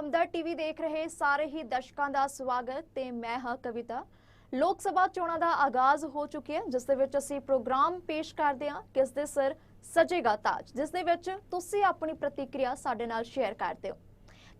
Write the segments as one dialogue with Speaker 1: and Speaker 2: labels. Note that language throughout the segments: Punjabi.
Speaker 1: ਸ਼੍ਰੀ ਹਮਦਰ ਟੀਵੀ ਦੇਖ ਰਹੇ ਸਾਰੇ ਹੀ ਦਰਸ਼ਕਾਂ ਦਾ ਸਵਾਗਤ ਤੇ ਮੈਂ ਹਾਂ ਕਵਿਤਾ। ਲੋਕ ਸਭਾ ਚੋਣਾਂ ਦਾ ਆਗਾਜ਼ ਹੋ ਚੁੱਕਿਆ ਜਿਸ ਦੇ ਵਿੱਚ ਅਸੀਂ ਪ੍ਰੋਗਰਾਮ ਪੇਸ਼ ਕਰਦੇ ਹਾਂ, ਕਿਸ ਦੇ ਸਿਰ ਸਜੇਗਾ ਤਾਜ, ਜਿਸ ਦੇ ਵਿੱਚ ਤੁਸੀਂ ਆਪਣੀ ਪ੍ਰਤੀਕਿਰਿਆ ਸਾਡੇ ਨਾਲ ਸ਼ੇਅਰ ਕਰਦੇ ਹੋ।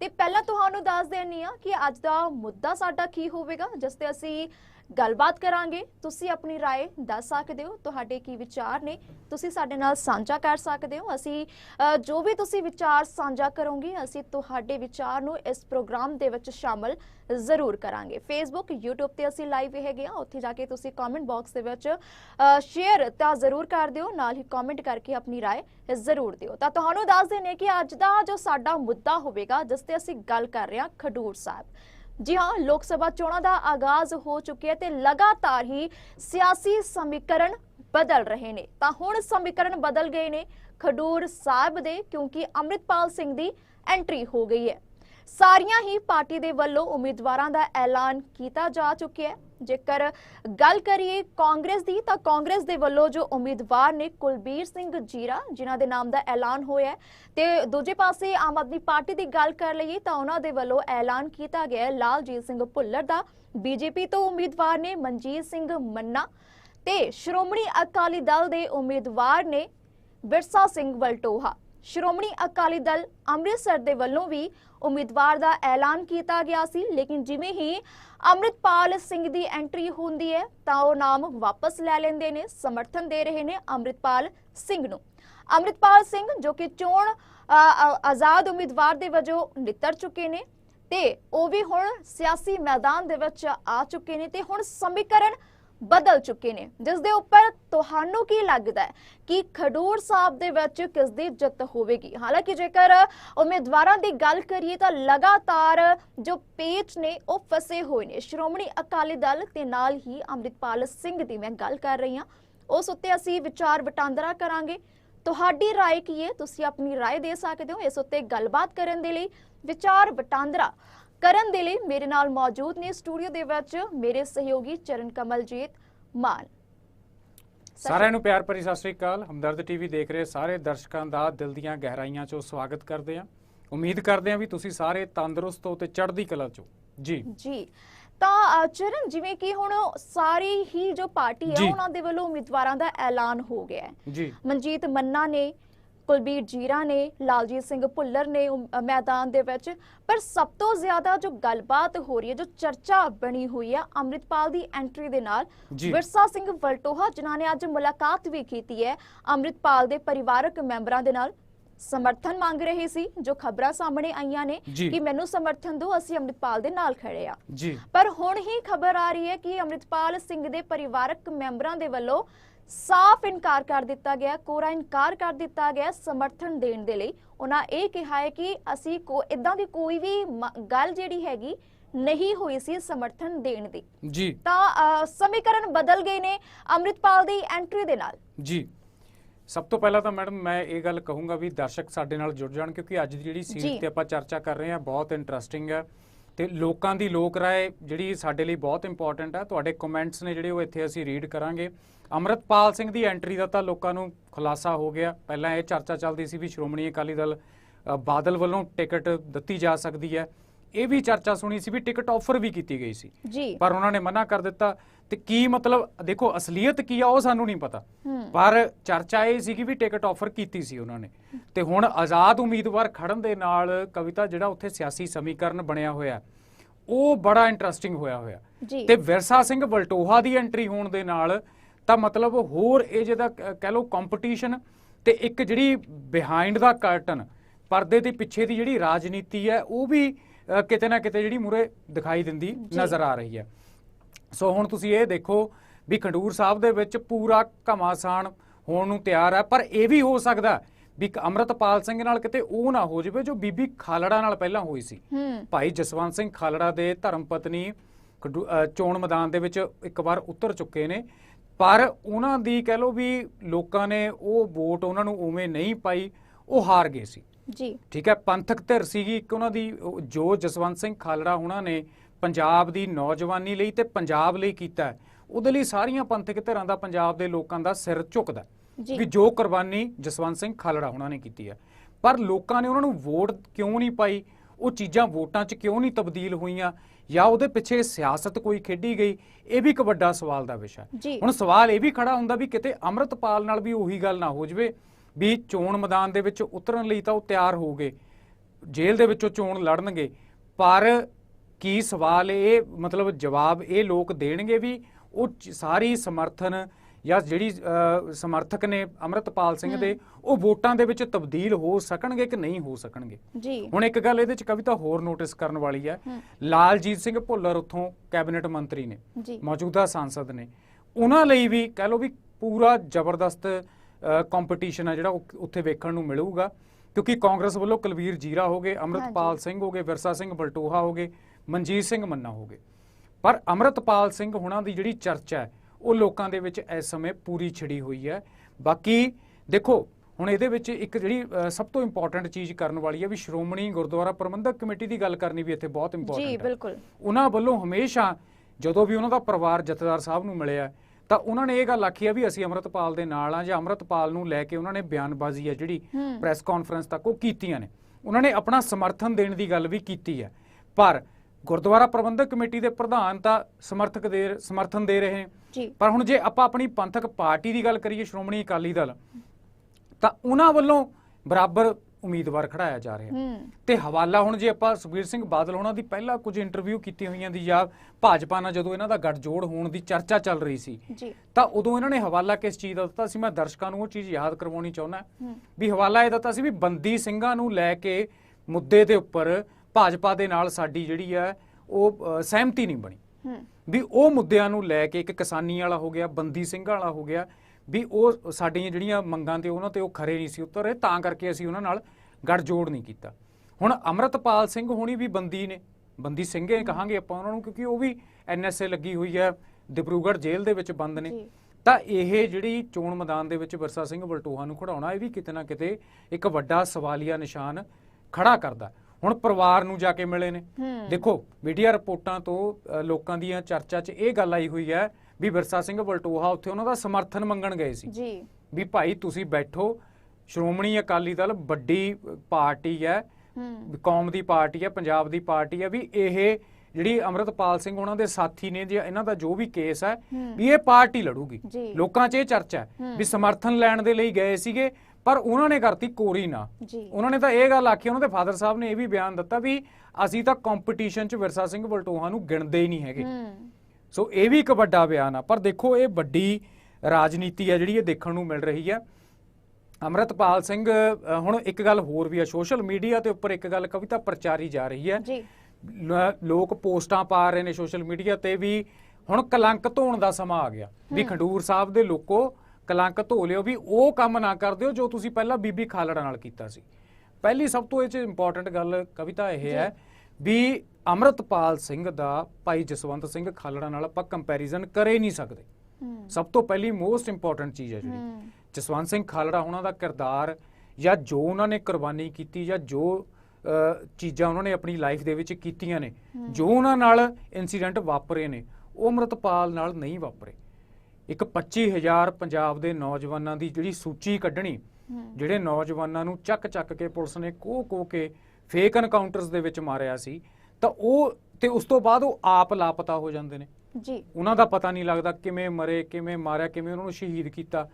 Speaker 1: ਤੇ ਪਹਿਲਾਂ ਤੁਹਾਨੂੰ ਦੱਸ ਦੇਣੀ ਆ ਕਿ ਅੱਜ ਦਾ ਮੁੱਦਾ ਸਾਡਾ ਕੀ ਹੋਵੇਗਾ, ਜਿਸ ਤੇ ਅਸੀਂ ਗੱਲਬਾਤ ਕਰਾਂਗੇ ਤੁਸੀਂ ਆਪਣੀ رائے ਦੱਸ ਸਕਦੇ ਹੋ ਤੁਹਾਡੇ ਕੀ ਵਿਚਾਰ ਨੇ ਤੁਸੀਂ ਸਾਡੇ ਨਾਲ ਸਾਂਝਾ ਕਰ ਸਕਦੇ ਹੋ ਅਸੀਂ ਅ, ਜੋ ਵੀ ਤੁਸੀਂ ਵਿਚਾਰ ਸਾਂਝਾ ਕਰੋਗੇ ਅਸੀਂ ਤੁਹਾਡੇ ਵਿਚਾਰ ਨੂੰ ਇਸ ਪ੍ਰੋਗਰਾਮ ਦੇ ਵਿੱਚ ਸ਼ਾਮਲ ਜ਼ਰੂਰ ਕਰਾਂਗੇ ਫੇਸਬੁੱਕ YouTube ਤੇ ਅਸੀਂ ਲਾਈਵ ਹੈਗੇ ਆ ਉੱਥੇ ਜਾ ਕੇ ਤੁਸੀਂ ਕਮੈਂਟ ਬਾਕਸ ਦੇ ਵਿੱਚ ਸ਼ੇਅਰ ਤਾਂ ਜ਼ਰੂਰ ਕਰ ਦਿਓ ਨਾਲ ਹੀ ਕਮੈਂਟ ਕਰਕੇ ਆਪਣੀ رائے ਜ਼ਰੂਰ ਦਿਓ ਤਾਂ ਤੁਹਾਨੂੰ ਦੱਸ ਦਿੰਨੇ ਕਿ ਅੱਜ ਦਾ ਜੋ ਸਾਡਾ ਮੁੱਦਾ ਹੋਵੇਗਾ ਜਿਸ ਤੇ ਅਸੀਂ ਗੱਲ ਕਰ ਰਹੇ ਹਾਂ ਖਡੂਰ ਸਾਹਿਬ ਜੀ ਹਾਂ, ਲੋਕ ਸਭਾ ਚੋਣਾਂ ਦਾ ਆਗਾਜ਼ ਹੋ ਚੁੱਕਿਆ ਤੇ ਲਗਾਤਾਰ ਹੀ ਸਿਆਸੀ ਸਮੀਕਰਨ ਬਦਲ ਰਹੇ ਨੇ। ਤਾਂ ਹੁਣ ਸਮੀਕਰਨ ਬਦਲ ਗਏ ਨੇ ਖਡੂਰ ਸਾਹਿਬ ਦੇ, ਕਿਉਂਕਿ ਅੰਮ੍ਰਿਤਪਾਲ ਸਿੰਘ ਦੀ ਐਂਟਰੀ ਹੋ ਗਈ ਹੈ। ਸਾਰੀਆਂ ਹੀ ਪਾਰਟੀ ਦੇ ਵੱਲੋਂ ਉਮੀਦਵਾਰਾਂ ਦਾ ਐਲਾਨ ਕੀਤਾ ਜਾ ਚੁੱਕਿਆ ਹੈ। ਜੇਕਰ ਗੱਲ ਕਰੀਏ ਕਾਂਗਰਸ ਦੀ, ਤਾਂ ਕਾਂਗਰਸ ਦੇ ਵੱਲੋਂ ਜੋ ਉਮੀਦਵਾਰ ਨੇ ਕੁਲਬੀਰ ਸਿੰਘ ਜੀਰਾ, ਜਿਨ੍ਹਾਂ ਦੇ ਨਾਮ ਦਾ ਐਲਾਨ ਹੋਇਆ ਹੈ, ਤੇ ਦੂਜੇ ਪਾਸੇ ਆਮ ਆਦਮੀ ਪਾਰਟੀ ਦੀ ਗੱਲ ਕਰ ਲਈਏ, ਤਾਂ ਉਹਨਾਂ ਦੇ ਵੱਲੋਂ ਐਲਾਨ ਕੀਤਾ ਗਿਆ ਲਾਲਜੀਤ ਸਿੰਘ ਭੁੱਲਰ ਦਾ ਬੀਜੇਪੀ ਤੋਂ ਉਮੀਦਵਾਰ ਨੇ ਮਨਜੀਤ ਸਿੰਘ ਮੰਨਾ ਤੇ ਸ਼੍ਰੋਮਣੀ ਅਕਾਲੀ ਦਲ ਦੇ ਉਮੀਦਵਾਰ ਨੇ ਵਿਰਸਾ ਸਿੰਘ ਵਲਟੋਹਾ। ਸ਼੍ਰੋਮਣੀ ਅਕਾਲੀ ਦਲ ਅੰਮ੍ਰਿਤਸਰ ਦੇ ਵੱਲੋਂ ਵੀ ਉਮੀਦਵਾਰ ਦਾ ਐਲਾਨ ਕੀਤਾ ਗਿਆ ਸੀ, ਲੇਕਿਨ ਜਿਵੇਂ ਹੀ ਅੰਮ੍ਰਿਤਪਾਲ ਸਿੰਘ ਦੀ ਐਂਟਰੀ ਹੁੰਦੀ ਹੈ, ਤਾਂ ਉਹ ਨਾਮ ਵਾਪਸ ਲੈ ਲੈਂਦੇ ਨੇ, ਸਮਰਥਨ ਦੇ ਰਹੇ ਨੇ ਅੰਮ੍ਰਿਤਪਾਲ ਸਿੰਘ ਨੂੰ। ਅੰਮ੍ਰਿਤਪਾਲ ਸਿੰਘ ਜੋ ਕਿ ਚੋਣ ਆਜ਼ਾਦ ਉਮੀਦਵਾਰ ਦੇ ਵਜੋਂ ਨਿੱਤਰ ਚੁੱਕੇ ਨੇ, ਤੇ ਉਹ ਵੀ ਹੁਣ ਸਿਆਸੀ ਮੈਦਾਨ ਦੇ ਵਿੱਚ ਆ ਚੁੱਕੇ ਨੇ, ਤੇ ਹੁਣ ਸਮੀਕਰਨ ਬਦਲ ਚੁੱਕੇ ਨੇ ਜਿਸ ਦੇ ਉੱਪਰ ਤੁਹਾਨੂੰ ਕੀ ਲੱਗਦਾ ਹੈ ਕਿ ਖਡੂਰ ਸਾਹਿਬ ਦੇ ਵਿੱਚ ਕਿਸ ਦੀ ਜਿੱਤ ਹੋਵੇਗੀ ਹਾਲਾਂਕਿ ਜੇਕਰ ਉਮੀਦਵਾਰਾਂ ਦੀ ਗੱਲ ਕਰੀਏ ਤਾਂ ਲਗਾਤਾਰ ਜੋ ਪੇਚ ਨੇ ਉਹ ਫਸੇ ਹੋਏ ਨੇ ਸ਼੍ਰੋਮਣੀ ਅਕਾਲੀ ਦਲ ਤੇ ਨਾਲ ਹੀ ਅੰਮ੍ਰਿਤਪਾਲ ਸਿੰਘ ਦੀ ਮੈਂ ਗੱਲ ਕਰ ਰਹੀ ਹਾਂ ਉਸ ਉੱਤੇ ਅਸੀਂ ਵਿਚਾਰ ਵਟਾਂਦਰਾ ਕਰਾਂਗੇ ਤੁਹਾਡੀ رائے ਕੀ ਹੈ ਤੁਸੀਂ ਆਪਣੀ رائے ਦੇ ਸਕਦੇ ਹੋ ਇਸ ਉੱਤੇ ਗੱਲਬਾਤ ਕਰਨ ਦੇ ਲਈ ਵਿਚਾਰ ਵਟਾਂਦਰਾ ਕਰਨ ਦੇ ਲਈ ਮੇਰੇ ਨਾਲ ਮੌਜੂਦ ਨੇ। ਸਟੂਡੀਓ ਦੇ ਵਿੱਚ ਮੇਰੇ ਸਹਿਯੋਗੀ ਚਰਨ ਕਮਲਜੀਤ ਮਾਨ।
Speaker 2: ਸਾਰਿਆਂ ਨੂੰ ਪਿਆਰ ਭਰੀ ਸਤਿ ਸ੍ਰੀ ਅਕਾਲ। ਹਮਦਰਦ ਟੀਵੀ ਦੇਖ ਰਹੇ ਸਾਰੇ ਦਰਸ਼ਕਾਂ ਦਾ ਦਿਲ ਦੀਆਂ ਗਹਿਰਾਈਆਂ 'ਚੋਂ ਸਵਾਗਤ ਕਰਦੇ ਹਾਂ। ਉਮੀਦ ਕਰਦੇ ਹਾਂ ਵੀ ਤੁਸੀਂ ਸਾਰੇ ਤੰਦਰੁਸਤ ਹੋ ਤੇ ਚੜ੍ਹਦੀ ਕਲਾ 'ਚੋਂ ਜੀ।
Speaker 1: ਜੀ। ਤਾਂ ਚਰਨ ਜਿਵੇਂ ਕਿ ਹੁਣ ਸਾਰੀ ਹੀ ਜੋ ਪਾਰਟੀ ਹੈ। ਉਹਨਾਂ ਦੇ ਵੱਲੋਂ ਉਮੀਦਵਾਰਾਂ ਦਾ ਐਲਾਨ ਹੋ ਗਿਆ ਹੈ।
Speaker 2: ਜੀ।
Speaker 1: ਮਨਜੀਤ ਮੰਨਾ ਨੇ ਕੁਲਬੀਰ ਜੀਰਾ ਨੇ ਲਾਲਜੀਤ ਸਿੰਘ ਭੁੱਲਰ ਨੇ ਮੈਦਾਨ ਦੇ ਵਿੱਚ ਪਰ ਸਭ ਤੋਂ ਜ਼ਿਆਦਾ ਜੋ ਗੱਲਬਾਤ ਹੋ ਰਹੀ ਹੈ ਜੋ ਚਰਚਾ ਬਣੀ ਹੋਈ ਹੈ ਅੰਮ੍ਰਿਤਪਾਲ ਦੀ ਐਂਟਰੀ ਦੇ ਨਾਲ। ਵਿਰਸਾ ਸਿੰਘ ਵਲਟੋਹਾ ਜਿਨ੍ਹਾਂ ਨੇ ਅੱਜ ਮੁਲਾਕਾਤ ਵੀ ਕੀਤੀ ਹੈ ਅੰਮ੍ਰਿਤਪਾਲ ਦੇ ਪਰਿਵਾਰਕ ਮੈਂਬਰਾਂ ਦੇ ਨਾਲ ਸਮਰਥਨ ਮੰਗ ਰਹੇ ਸੀ ਜੋ ਖਬਰਾਂ ਸਾਹਮਣੇ ਆਈਆਂ ਨੇ। ਕਿ ਮੈਨੂੰ ਸਮਰਥਨ ਦਿਓ ਅਸੀਂ ਅੰਮ੍ਰਿਤਪਾਲ ਦੇ ਨਾਲ ਖੜੇ ਆ ਪਰ ਹੁਣ ਹੀ ਖਬਰ ਆ ਰਹੀ ਹੈ ਕਿ ਅੰਮ੍ਰਿਤਪਾਲ ਸਿੰਘ ਦੇ ਪਰਿਵਾਰਕ ਮੈਂਬਰਾਂ ਦੇ ਵੱਲੋਂ ਸਾਫ਼ ਇਨਕਾਰ ਕਰ ਦਿੱਤਾ ਗਿਆ ਕੋਰਾ ਇਨਕਾਰ ਕਰ ਦਿੱਤਾ ਗਿਆ ਸਮਰਥਨ ਦੇਣ ਦੇ ਲਈ। ਉਹਨਾਂ ਇਹ ਕਿਹਾ ਹੈ ਕਿ ਅਸੀਂ ਕੋ ਇਦਾਂ ਦੀ ਕੋਈ ਵੀ ਗੱਲ ਜਿਹੜੀ ਹੈਗੀ ਨਹੀਂ ਹੋਈ ਸੀ ਸਮਰਥਨ ਦੇਣ ਦੀ।
Speaker 2: ਜੀ।
Speaker 1: ਤਾਂ ਸਮੀਕਰਨ ਬਦਲ ਗਏ ਨੇ ਅੰਮ੍ਰਿਤਪਾਲ ਦੀ ਐਂਟਰੀ ਦੇ ਨਾਲ।
Speaker 2: ਜੀ। ਸਭ ਤੋਂ ਪਹਿਲਾਂ ਤਾਂ ਮੈਡਮ ਮੈਂ ਇਹ ਗੱਲ ਕਹੂੰਗਾ ਵੀ ਦਰਸ਼ਕ ਸਾਡੇ ਨਾਲ ਜੁੜ ਜਾਣ ਕਿਉਂਕਿ ਅੱਜ ਦੀ ਜਿਹੜੀ। ਸੀਟ ਤੇ ਆਪਾਂ ਚਰਚਾ ਕਰ ਰਹੇ ਹਾਂ ਬਹੁਤ ਇੰਟਰਸਟਿੰਗ ਹੈ। ਤੇ ਲੋਕਾਂ ਦੀ ਲੋਕ ਰਾਏ ਜਿਹੜੀ ਸਾਡੇ ਲਈ ਬਹੁਤ ਇੰਪੋਰਟੈਂਟ ਹੈ ਤੁਹਾਡੇ ਕਮੈਂਟਸ ਨੇ ਜਿਹੜੇ ਉਹ ਇੱਥੇ ਅਸੀਂ ਰੀਡ ਕਰਾਂਗੇ। ਅਮਰਤਪਾਲ ਸਿੰਘ ਦੀ ਐਂਟਰੀ ਦਾ ਤਾਂ ਲੋਕਾਂ ਨੂੰ ਖੁਲਾਸਾ ਹੋ ਗਿਆ। ਪਹਿਲਾਂ ਇਹ ਚਰਚਾ ਚੱਲਦੀ ਸੀ ਵੀ ਸ਼੍ਰੋਮਣੀ ਅਕਾਲੀ ਦਲ ਬਾਦਲ ਵੱਲੋਂ ਟਿਕਟ ਦਿੱਤੀ ਜਾ ਸਕਦੀ ਹੈ। ਇਹ ਵੀ ਚਰਚਾ ਸੁਣੀ ਸੀ ਵੀ ਟਿਕਟ ਆਫਰ ਵੀ ਕੀਤੀ ਗਈ ਸੀ। ਪਰ ਉਹਨਾਂ ਨੇ ਮਨਾ ਕਰ ਦਿੱਤਾ। ਤੇ ਕੀ ਮਤਲਬ ਦੇਖੋ ਅਸਲੀਅਤ ਕੀ ਆ ਉਹ ਸਾਨੂੰ ਨਹੀਂ ਪਤਾ। ਪਰ ਚਰਚਾ ਇਹ ਸੀ ਕਿ ਵੀ ਟਿਕਟ ਆਫਰ ਕੀਤੀ ਸੀ ਉਹਨਾਂ ਨੇ। ਤੇ ਹੁਣ ਆਜ਼ਾਦ ਉਮੀਦਵਾਰ ਖੜਨ ਦੇ ਨਾਲ ਕਵਿਤਾ ਜਿਹੜਾ ਉੱਥੇ ਸਿਆਸੀ ਸਮੀਕਰਨ ਬਣਿਆ ਹੋਇਆ ਉਹ ਬੜਾ ਇੰਟਰਸਟਿੰਗ ਹੋਇਆ ਹੋਇਆ। ਤੇ ਵਿਰਸਾ ਸਿੰਘ ਬਲਟੋਹਾ ਦੀ ਐਂਟਰੀ ਹੋਣ ਦੇ ਨਾਲ ਤਾਂ ਮਤਲਬ ਹੋਰ ਇਹ ਜਿਹਦਾ ਕਹਿ ਲਓ ਕੰਪੀਟੀਸ਼ਨ ਤੇ ਇੱਕ ਜਿਹੜੀ ਬਿਹਾਈਂਡ ਦਾ ਕਰਟਨ ਪਰਦੇ ਦੇ ਪਿੱਛੇ ਦੀ ਜਿਹੜੀ ਰਾਜਨੀਤੀ ਹੈ ਉਹ ਵੀ ਕਿਤੇ ਨਾ ਕਿਤੇ ਜਿਹੜੀ ਮੂਰੇ ਦਿਖਾਈ ਦਿੰਦੀ। ਨਜ਼ਰ ਆ ਰਹੀ ਹੈ। ਸੋ ਹੁਣ ਤੁਸੀਂ ਇਹ ਦੇਖੋ ਵੀ ਖੰਡੂਰ ਸਾਹਿਬ ਦੇ ਵਿੱਚ ਪੂਰਾ ਘਮਾਸਾਨ ਹੋਣ ਨੂੰ ਤਿਆਰ ਹੈ ਪਰ ਇਹ ਵੀ ਹੋ ਸਕਦਾ ਵੀ ਅੰਮ੍ਰਿਤਪਾਲ ਸਿੰਘ ਨਾਲ ਕਿਤੇ ਉਹ ਨਾ ਹੋ ਜਾਵੇ ਜੋ ਬੀਬੀ ਖਾਲੜਾ ਨਾਲ ਪਹਿਲਾਂ ਹੋਈ ਸੀ। ਭਾਈ ਜਸਵੰਤ ਸਿੰਘ ਖਾਲੜਾ ਦੇ ਧਰਮ ਪਤਨੀ ਚੋਣ ਮੈਦਾਨ ਦੇ ਵਿੱਚ ਇੱਕ ਵਾਰ ਉਤਰ ਚੁੱਕੇ ਨੇ। ਪਰ ਉਹਨਾਂ ਦੀ ਕਹਿ ਲਓ ਵੀ ਲੋਕਾਂ ਨੇ ਉਹ ਵੋਟ ਉਹਨਾਂ ਨੂੰ ਉਵੇਂ ਨਹੀਂ ਪਾਈ ਉਹ ਹਾਰ ਗਏ ਸੀ।
Speaker 1: ਜੀ।
Speaker 2: ਠੀਕ ਹੈ ਪੰਥਕ ਧਿਰ ਸੀਗੀ ਇੱਕ ਉਹਨਾਂ ਦੀ ਜੋ ਜਸਵੰਤ ਸਿੰਘ ਖਾਲੜਾ ਉਹਨਾਂ ਨੇ ਪੰਜਾਬ ਦੀ ਨੌਜਵਾਨੀ ਲਈ ਤੇ ਪੰਜਾਬ ਲਈ ਕੀਤਾ ਉਹਦੇ ਲਈ ਸਾਰੀਆਂ ਪੰਥਕ ਧਿਰਾਂ ਦਾ ਪੰਜਾਬ ਦੇ ਲੋਕਾਂ ਦਾ ਸਿਰ ਝੁਕਦਾ ਕਿ ਜੋ ਕੁਰਬਾਨੀ ਜਸਵੰਤ ਸਿੰਘ ਖਾਲੜਾ ਉਹਨਾਂ ਨੇ ਕੀਤੀ ਹੈ। ਪਰ ਲੋਕਾਂ ਨੇ ਉਹਨਾਂ ਨੂੰ ਵੋਟ ਕਿਉਂ ਨਹੀਂ ਪਾਈ? ਉਹ ਚੀਜ਼ਾਂ ਵੋਟਾਂ 'ਚ ਕਿਉਂ ਨਹੀਂ ਤਬਦੀਲ ਹੋਈਆਂ? ਜਾਂ ਉਹਦੇ ਪਿੱਛੇ ਸਿਆਸਤ ਕੋਈ ਖੇਡੀ ਗਈ ਇਹ ਵੀ ਇੱਕ ਵੱਡਾ ਸਵਾਲ ਦਾ ਵਿਸ਼ਾ ਹੈ। ਹੁਣ ਸਵਾਲ ਇਹ ਵੀ ਖੜਾ ਹੁੰਦਾ ਵੀ ਕਿਤੇ ਅੰਮ੍ਰਿਤਪਾਲ ਨਾਲ ਵੀ ਉਹੀ ਗੱਲ ਨਾ ਹੋ ਜਵੇ ਵੀ ਚੋਣ ਮੈਦਾਨ ਦੇ ਵਿੱਚ ਉਤਰਨ ਲਈ ਤਾਂ ਉਹ ਤਿਆਰ ਹੋ ਗਏ ਜੇਲ੍ਹ ਦੇ ਵਿੱਚੋਂ ਚੋਣ ਲੜਨਗੇ ਪਰ ਕੀ ਸਵਾਲ ਇਹ ਮਤਲਬ ਜਵਾਬ ਇਹ ਲੋਕ ਦੇਣਗੇ ਵੀ ਉਹ ਸਾਰੀ ਸਮਰਥਨ ਜਾਂ ਜਿਹੜੀ ਸਮਰਥਕ ਨੇ ਅੰਮ੍ਰਿਤਪਾਲ ਸਿੰਘ ਦੇ ਉਹ ਵੋਟਾਂ ਦੇ ਵਿੱਚ ਤਬਦੀਲ ਹੋ ਸਕਣਗੇ ਕਿ ਨਹੀਂ ਹੋ ਸਕਣਗੇ?
Speaker 1: ਜੀ।
Speaker 2: ਹੁਣ ਇੱਕ ਗੱਲ ਇਹਦੇ ਚ ਕਵਿਤਾ ਹੋਰ ਨੋਟਿਸ ਕਰਨ ਵਾਲੀ ਹੈ।
Speaker 1: ਹੂੰ।
Speaker 2: ਲਾਲਜੀਤ ਸਿੰਘ ਭੁੱਲਰ ਉੱਥੋਂ ਕੈਬਨਿਟ ਮੰਤਰੀ ਨੇ ਮੌਜੂਦਾ ਸੰਸਦ ਨੇ। ਉਹਨਾਂ ਲਈ ਵੀ ਕਹਿ ਲਓ ਵੀ ਪੂਰਾ ਜ਼ਬਰਦਸਤ ਕੰਪੀਟੀਸ਼ਨ ਆ ਜਿਹੜਾ ਉਹ ਉੱਥੇ ਵੇਖਣ ਨੂੰ ਮਿਲੂਗਾ। ਕਿਉਂਕਿ ਕਾਂਗਰਸ ਵੱਲੋਂ ਕੁਲਵੀਰ ਜੀਰਾ ਹੋ ਗਏ ਅੰਮ੍ਰਿਤਪਾਲ। ਸਿੰਘ ਹੋ ਗਏ ਵਿਰਸਾ ਸਿੰਘ ਬਲਟੋਹਾ ਹੋ ਗਏ ਮਨਜੀਤ ਸਿੰਘ ਮੰਨਾ ਹੋ ਗਏ। ਪਰ ਅੰਮ੍ਰਿਤਪਾਲ ਸਿੰਘ ਹੁਣਾਂ ਦੀ ਜਿਹੜੀ ਚਰਚਾ ਹੈ ਉਹ ਲੋਕਾਂ ਦੇ ਵਿੱਚ ਇਸ ਸਮੇਂ ਪੂਰੀ ਛਿੜੀ ਹੋਈ ਹੈ। ਬਾਕੀ ਦੇਖੋ ਹੁਣ ਇਹਦੇ ਵਿੱਚ ਇੱਕ ਜਿਹੜੀ ਸਭ ਤੋਂ ਇੰਪੋਰਟੈਂਟ ਚੀਜ਼ ਕਰਨ ਵਾਲੀ ਹੈ ਵੀ ਸ਼੍ਰੋਮਣੀ ਗੁਰਦੁਆਰਾ ਪ੍ਰਬੰਧਕ ਕਮੇਟੀ ਦੀ ਗੱਲ ਕਰਨੀ ਵੀ ਇੱਥੇ ਬਹੁਤ ਇੰਪੋਰਟੈਂਟ
Speaker 1: ਜੀ
Speaker 2: ਹੈ।
Speaker 1: ਬਿਲਕੁਲ।
Speaker 2: ਉਹਨਾਂ ਵੱਲੋਂ ਹਮੇਸ਼ਾ ਜਦੋਂ ਵੀ ਉਹਨਾਂ ਦਾ ਪਰਿਵਾਰ ਜਥੇਦਾਰ ਸਾਹਿਬ ਨੂੰ ਮਿਲਿਆ ਤਾਂ ਉਹਨਾਂ ਨੇ ਇਹ ਗੱਲ ਆਖੀ ਆ ਵੀ ਅਸੀਂ ਅੰਮ੍ਰਿਤਪਾਲ ਦੇ ਨਾਲ ਆ ਜਾਂ ਅੰਮ੍ਰਿਤਪਾਲ ਨੂੰ ਲੈ ਕੇ ਉਹਨਾਂ ਨੇ ਬਿਆਨਬਾਜ਼ੀ ਆ ਜਿਹੜੀ। ਪ੍ਰੈਸ ਕਾਨਫਰੰਸ ਤੱਕ ਉਹ ਕੀਤੀਆਂ ਨੇ। ਉਹਨਾਂ ਨੇ ਆਪਣਾ ਸਮਰਥਨ ਦੇਣ ਦੀ ਗੱਲ ਵੀ ਕੀਤੀ ਹੈ। ਪਰ ਗੁਰਦੁਆਰਾ ਪ੍ਰਬੰਧਕ ਕਮੇਟੀ ਦੇ ਪ੍ਰਧਾਨ ਤਾਂ ਸਮਰਥਕ ਦੇ ਸਮਰਥਨ ਦੇ ਰਹੇ ਨੇ ਪਰ ਹੁਣ ਜੇ ਆਪਾਂ ਆਪਣੀ ਪੰਥਕ ਪਾਰਟੀ ਦੀ ਗੱਲ ਕਰੀਏ ਸ਼੍ਰੋਮਣੀ ਅਕਾਲੀ ਦਲ ਤਾਂ ਉਹਨਾਂ ਵੱਲੋਂ ਬਰਾਬਰ ਉਮੀਦਵਾਰ ਖੜਾਇਆ ਜਾ ਰਿਹਾ। ਤੇ ਹਵਾਲਾ ਹੁਣ ਜੇ ਆਪਾਂ ਸੁਖਬੀਰ ਸਿੰਘ ਬਾਦਲ ਉਹਨਾਂ ਦੀ ਪਹਿਲਾਂ ਕੁਝ ਇੰਟਰਵਿਊ ਕੀਤੀ ਹੋਈਆਂ ਦੀ ਜਾਂ ਭਾਜਪਾ ਨਾਲ ਜਦੋਂ ਇਹਨਾਂ ਦਾ ਗੱਠਜੋੜ ਹੋਣ ਦੀ ਚਰਚਾ ਚੱਲ ਰਹੀ ਸੀ ਤਾਂ ਉਦੋਂ ਇਹਨਾਂ ਨੇ ਹਵਾਲਾ ਕਿਸ ਚੀਜ਼ ਦਾ ਦਿੱਤਾ ਸੀ? ਮੈਂ ਦਰਸ਼ਕਾਂ ਨੂੰ ਉਹ ਚੀਜ਼ ਯਾਦ ਕਰਵਾਉਣੀ ਚਾਹੁੰਦਾ। ਵੀ ਹਵਾਲਾ ਇਹ ਦਿੱਤਾ ਸੀ ਵੀ ਬੰਦੀ ਸਿੰਘਾਂ ਨੂੰ ਲੈ ਕੇ ਮੁੱਦੇ ਦੇ ਉੱਪਰ ਭਾਜਪਾ ਦੇ ਨਾਲ ਸਾਡੀ ਜਿਹੜੀ ਹੈ ਉਹ ਸਹਿਮਤੀ ਨਹੀਂ ਬਣੀ। ਵੀ ਉਹ ਮੁੱਦਿਆਂ ਨੂੰ ਲੈ ਕੇ ਇੱਕ ਕਿਸਾਨੀ ਵਾਲਾ ਹੋ ਗਿਆ ਬੰਦੀ ਸਿੰਘਾਂ ਵਾਲਾ ਹੋ ਗਿਆ ਵੀ ਉਹ ਸਾਡੀਆਂ ਜਿਹੜੀਆਂ ਮੰਗਾਂ ਤੇ ਉਹਨਾਂ ਤੇ ਉਹ ਖਰੇ ਨਹੀਂ ਸੀ ਉਤਰੇ ਤਾਂ ਕਰਕੇ ਅਸੀਂ ਉਹਨਾਂ ਨਾਲ ਗੱਠਜੋੜ ਨਹੀਂ ਕੀਤਾ। ਹੁਣ ਅਮਰਤਪਾਲ ਸਿੰਘ ਹੋਣੀ ਵੀ ਬੰਦੀ ਨੇ। ਬੰਦੀ ਸਿੰਘੇ ਕਹਾਂਗੇ ਆਪਾਂ ਉਹਨਾਂ ਨੂੰ ਕਿਉਂਕਿ ਉਹ ਵੀ ਐਨਐਸਏ ਲੱਗੀ ਹੋਈ ਹੈ ਦਿਬਰੂਗੜ੍ਹ ਜੇਲ੍ਹ ਦੇ ਵਿੱਚ ਬੰਦ ਨੇ। ਤਾਂ ਇਹ ਜਿਹੜੀ ਚੋਣ ਮੈਦਾਨ ਦੇ ਵਿੱਚ ਵਰਸਾ ਸਿੰਘ ਬਲਟੋਹਾ ਨੂੰ ਖੜਾਉਣਾ ਇਹ ਵੀ ਕਿਤੇ ਨਾ ਕਿਤੇ ਇੱਕ ਵੱਡਾ ਸਵਾਲੀਆ ਨਿਸ਼ਾਨ ਖੜਾ ਕਰਦਾ। ਹੁਣ ਪਰਿਵਾਰ ਨੂੰ ਜਾ ਕੇ ਮਿਲੇ ਨੇ ਦੇਖੋ ਮੀਡੀਆ ਰਿਪੋਰਟਾਂ ਤੋਂ ਲੋਕਾਂ ਦੀਆਂ ਚਰਚਾ 'ਚ ਇਹ ਗੱਲ ਆਈ ਹੋਈ ਹੈ ਵੀ ਵਿਰਸਾ ਸਿੰਘ ਬਲਟੋਹਾ ਉੱਥੇ ਉਹਨਾਂ ਦਾ ਸਮਰਥਨ ਮੰਗਣ ਗਏ ਸੀ
Speaker 1: ਜੀ
Speaker 2: ਵੀ ਭਾਈ ਤੁਸੀਂ ਬੈਠੋ ਸ਼੍ਰੋਮਣੀ ਅਕਾਲੀ ਦਲ ਵੱਡੀ ਪਾਰਟੀ ਹੈ ਕੌਮ ਦੀ ਪਾਰਟੀ ਹੈ ਪੰਜਾਬ ਦੀ ਪਾਰਟੀ ਹੈ ਵੀ ਇਹ ਜਿਹੜੀ ਅਮਰਤਪਾਲ ਸਿੰਘ ਉਹਨਾਂ ਦੇ ਸਾਥੀ ਨੇ ਜੇ ਇਹਨਾਂ ਦਾ ਜੋ ਵੀ ਕੇਸ ਹੈ। ਵੀ ਇਹ ਪਾਰਟੀ ਲੜੂਗੀ। ਲੋਕਾਂ 'ਚ ਇਹ ਚਰਚਾ ਹੂੰ। ਵੀ ਸਮਰਥਨ ਲੈਣ ਦੇ ਲਈ ਗਏ ਸੀਗੇ ਪਰ ਉਹਨਾਂ ਨੇ ਕਰਤੀ ਕੋਰੀ ਨਾ। ਉਹਨਾਂ ਨੇ ਤਾਂ ਇਹ ਗੱਲ ਆਖੀ ਉਹਨਾਂ ਦੇ ਫਾਦਰ ਸਾਹਿਬ ਨੇ ਇਹ ਵੀ ਬਿਆਨ ਦਿੱਤਾ ਵੀ ਅਸੀਂ ਤਾਂ ਕੰਪੀਟੀਸ਼ਨ 'ਚ ਵਿਰਸਾ ਸਿੰਘ ਬਲਟੋਹਾ ਨੂੰ ਗਿਣਦੇ ਹੀ ਨਹੀਂ ਹੈਗੇ। ਸੋ ਇਹ ਵੀ ਇੱਕ ਵੱਡਾ ਬਿਆਨ ਆ। ਪਰ ਦੇਖੋ ਇਹ ਵੱਡੀ ਰਾਜਨੀਤੀ ਹੈ ਜਿਹੜੀ ਇਹ ਦੇਖਣ ਨੂੰ ਮਿਲ ਰਹੀ ਹੈ। ਅਮਰਤਪਾਲ ਸਿੰਘ ਹੁਣ ਇੱਕ ਗੱਲ ਹੋਰ ਵੀ ਆ ਸੋਸ਼ਲ ਮੀਡੀਆ ਦੇ ਉੱਪਰ ਇੱਕ ਗੱਲ ਕਵਿਤਾ ਪ੍ਰਚਾਰੀ ਜਾ ਰਹੀ ਹੈ।
Speaker 1: ਜੀ।
Speaker 2: ਲੋਕ ਪੋਸਟਾਂ ਪਾ ਰਹੇ ਨੇ ਸੋਸ਼ਲ ਮੀਡੀਆ ਤੇ ਵੀ ਹੁਣ ਕਲੰਕ ਧੋਣ ਦਾ ਸਮਾਂ ਆ ਗਿਆ। ਵੀ ਖੰਡੂਰ ਸਾਹਿਬ ਦੇ ਲੋਕੋ ਕਲੰਕ ਧੋ ਲਿਓ ਵੀ ਉਹ ਕੰਮ ਨਾ ਕਰ ਦਿਓ ਜੋ ਤੁਸੀਂ ਪਹਿਲਾਂ ਬੀਬੀ ਖਾਲੜਾ ਨਾਲ ਕੀਤਾ ਸੀ। ਪਹਿਲੀ ਸਭ ਤੋਂ ਇਹ ਚ ਇੰਪੋਰਟੈਂਟ ਗੱਲ ਕਵਿਤਾ ਇਹ ਹੈ ਵੀ ਅਮਰਤਪਾਲ ਸਿੰਘ ਦਾ ਭਾਈ ਜਸਵੰਤ ਸਿੰਘ ਖਾਲੜਾ ਨਾਲ ਆਪਾਂ ਕੰਪੈਰੀਜ਼ਨ ਕਰੇ ਨਹੀਂ ਸਕਦੇ।
Speaker 1: ਹੂੰ।
Speaker 2: ਸਭ ਤੋਂ ਪਹਿਲੀ ਮੋਸਟ ਇੰਪੋਰਟੈਂਟ ਚੀਜ਼ ਹੈ ਜਿਹੜੀ।
Speaker 1: ਹੂੰ।
Speaker 2: ਜਸਵੰਤ ਸਿੰਘ ਖਾਲੜਾ ਉਹਨਾਂ ਦਾ ਕਿਰਦਾਰ ਜਾਂ ਜੋ ਉਹਨਾਂ ਨੇ ਕੁਰਬਾਨੀ ਕੀਤੀ ਜਾਂ ਜੋ ਚੀਜ਼ਾਂ ਉਹਨਾਂ ਨੇ ਆਪਣੀ ਲਾਈਫ ਦੇ ਵਿੱਚ ਕੀਤੀਆਂ ਨੇ ਜੋ ਉਹਨਾਂ ਨਾਲ ਇਨਸੀਡੈਂਟ ਵਾਪਰੇ ਨੇ ਉਹ ਅਮਰਤਪਾਲ ਨਾਲ ਨਹੀਂ ਵਾਪਰੇ। ਇੱਕ 25000 ਪੰਜਾਬ ਦੇ ਨੌਜਵਾਨਾਂ ਦੀ ਜਿਹੜੀ ਸੂਚੀ ਕੱਢਣੀ ਜਿਹੜੇ ਨੌਜਵਾਨਾਂ ਨੂੰ ਚੱਕ ਚੱਕ ਕੇ ਪੁਲਿਸ ਨੇ ਕੋਹ ਕੋਹ ਕੇ ਫੇਕ ਐਨਕਾਊਂਟਰਸ ਦੇ ਵਿੱਚ ਮਾਰਿਆ ਸੀ ਤਾਂ ਉਹ ਤੇ ਉਸ ਤੋਂ ਬਾਅਦ ਉਹ ਆਪ ਲਾਪਤਾ ਹੋ ਜਾਂਦੇ ਨੇ।
Speaker 1: ਜੀ।
Speaker 2: ਉਹਨਾਂ ਦਾ ਪਤਾ ਨਹੀਂ ਲੱਗਦਾ ਕਿਵੇਂ ਮਰੇ ਕਿਵੇਂ ਮਾਰਿਆ ਕਿਵੇਂ ਉਹਨਾਂ ਨੂੰ ਸ਼ਹੀਦ ਕੀਤਾ।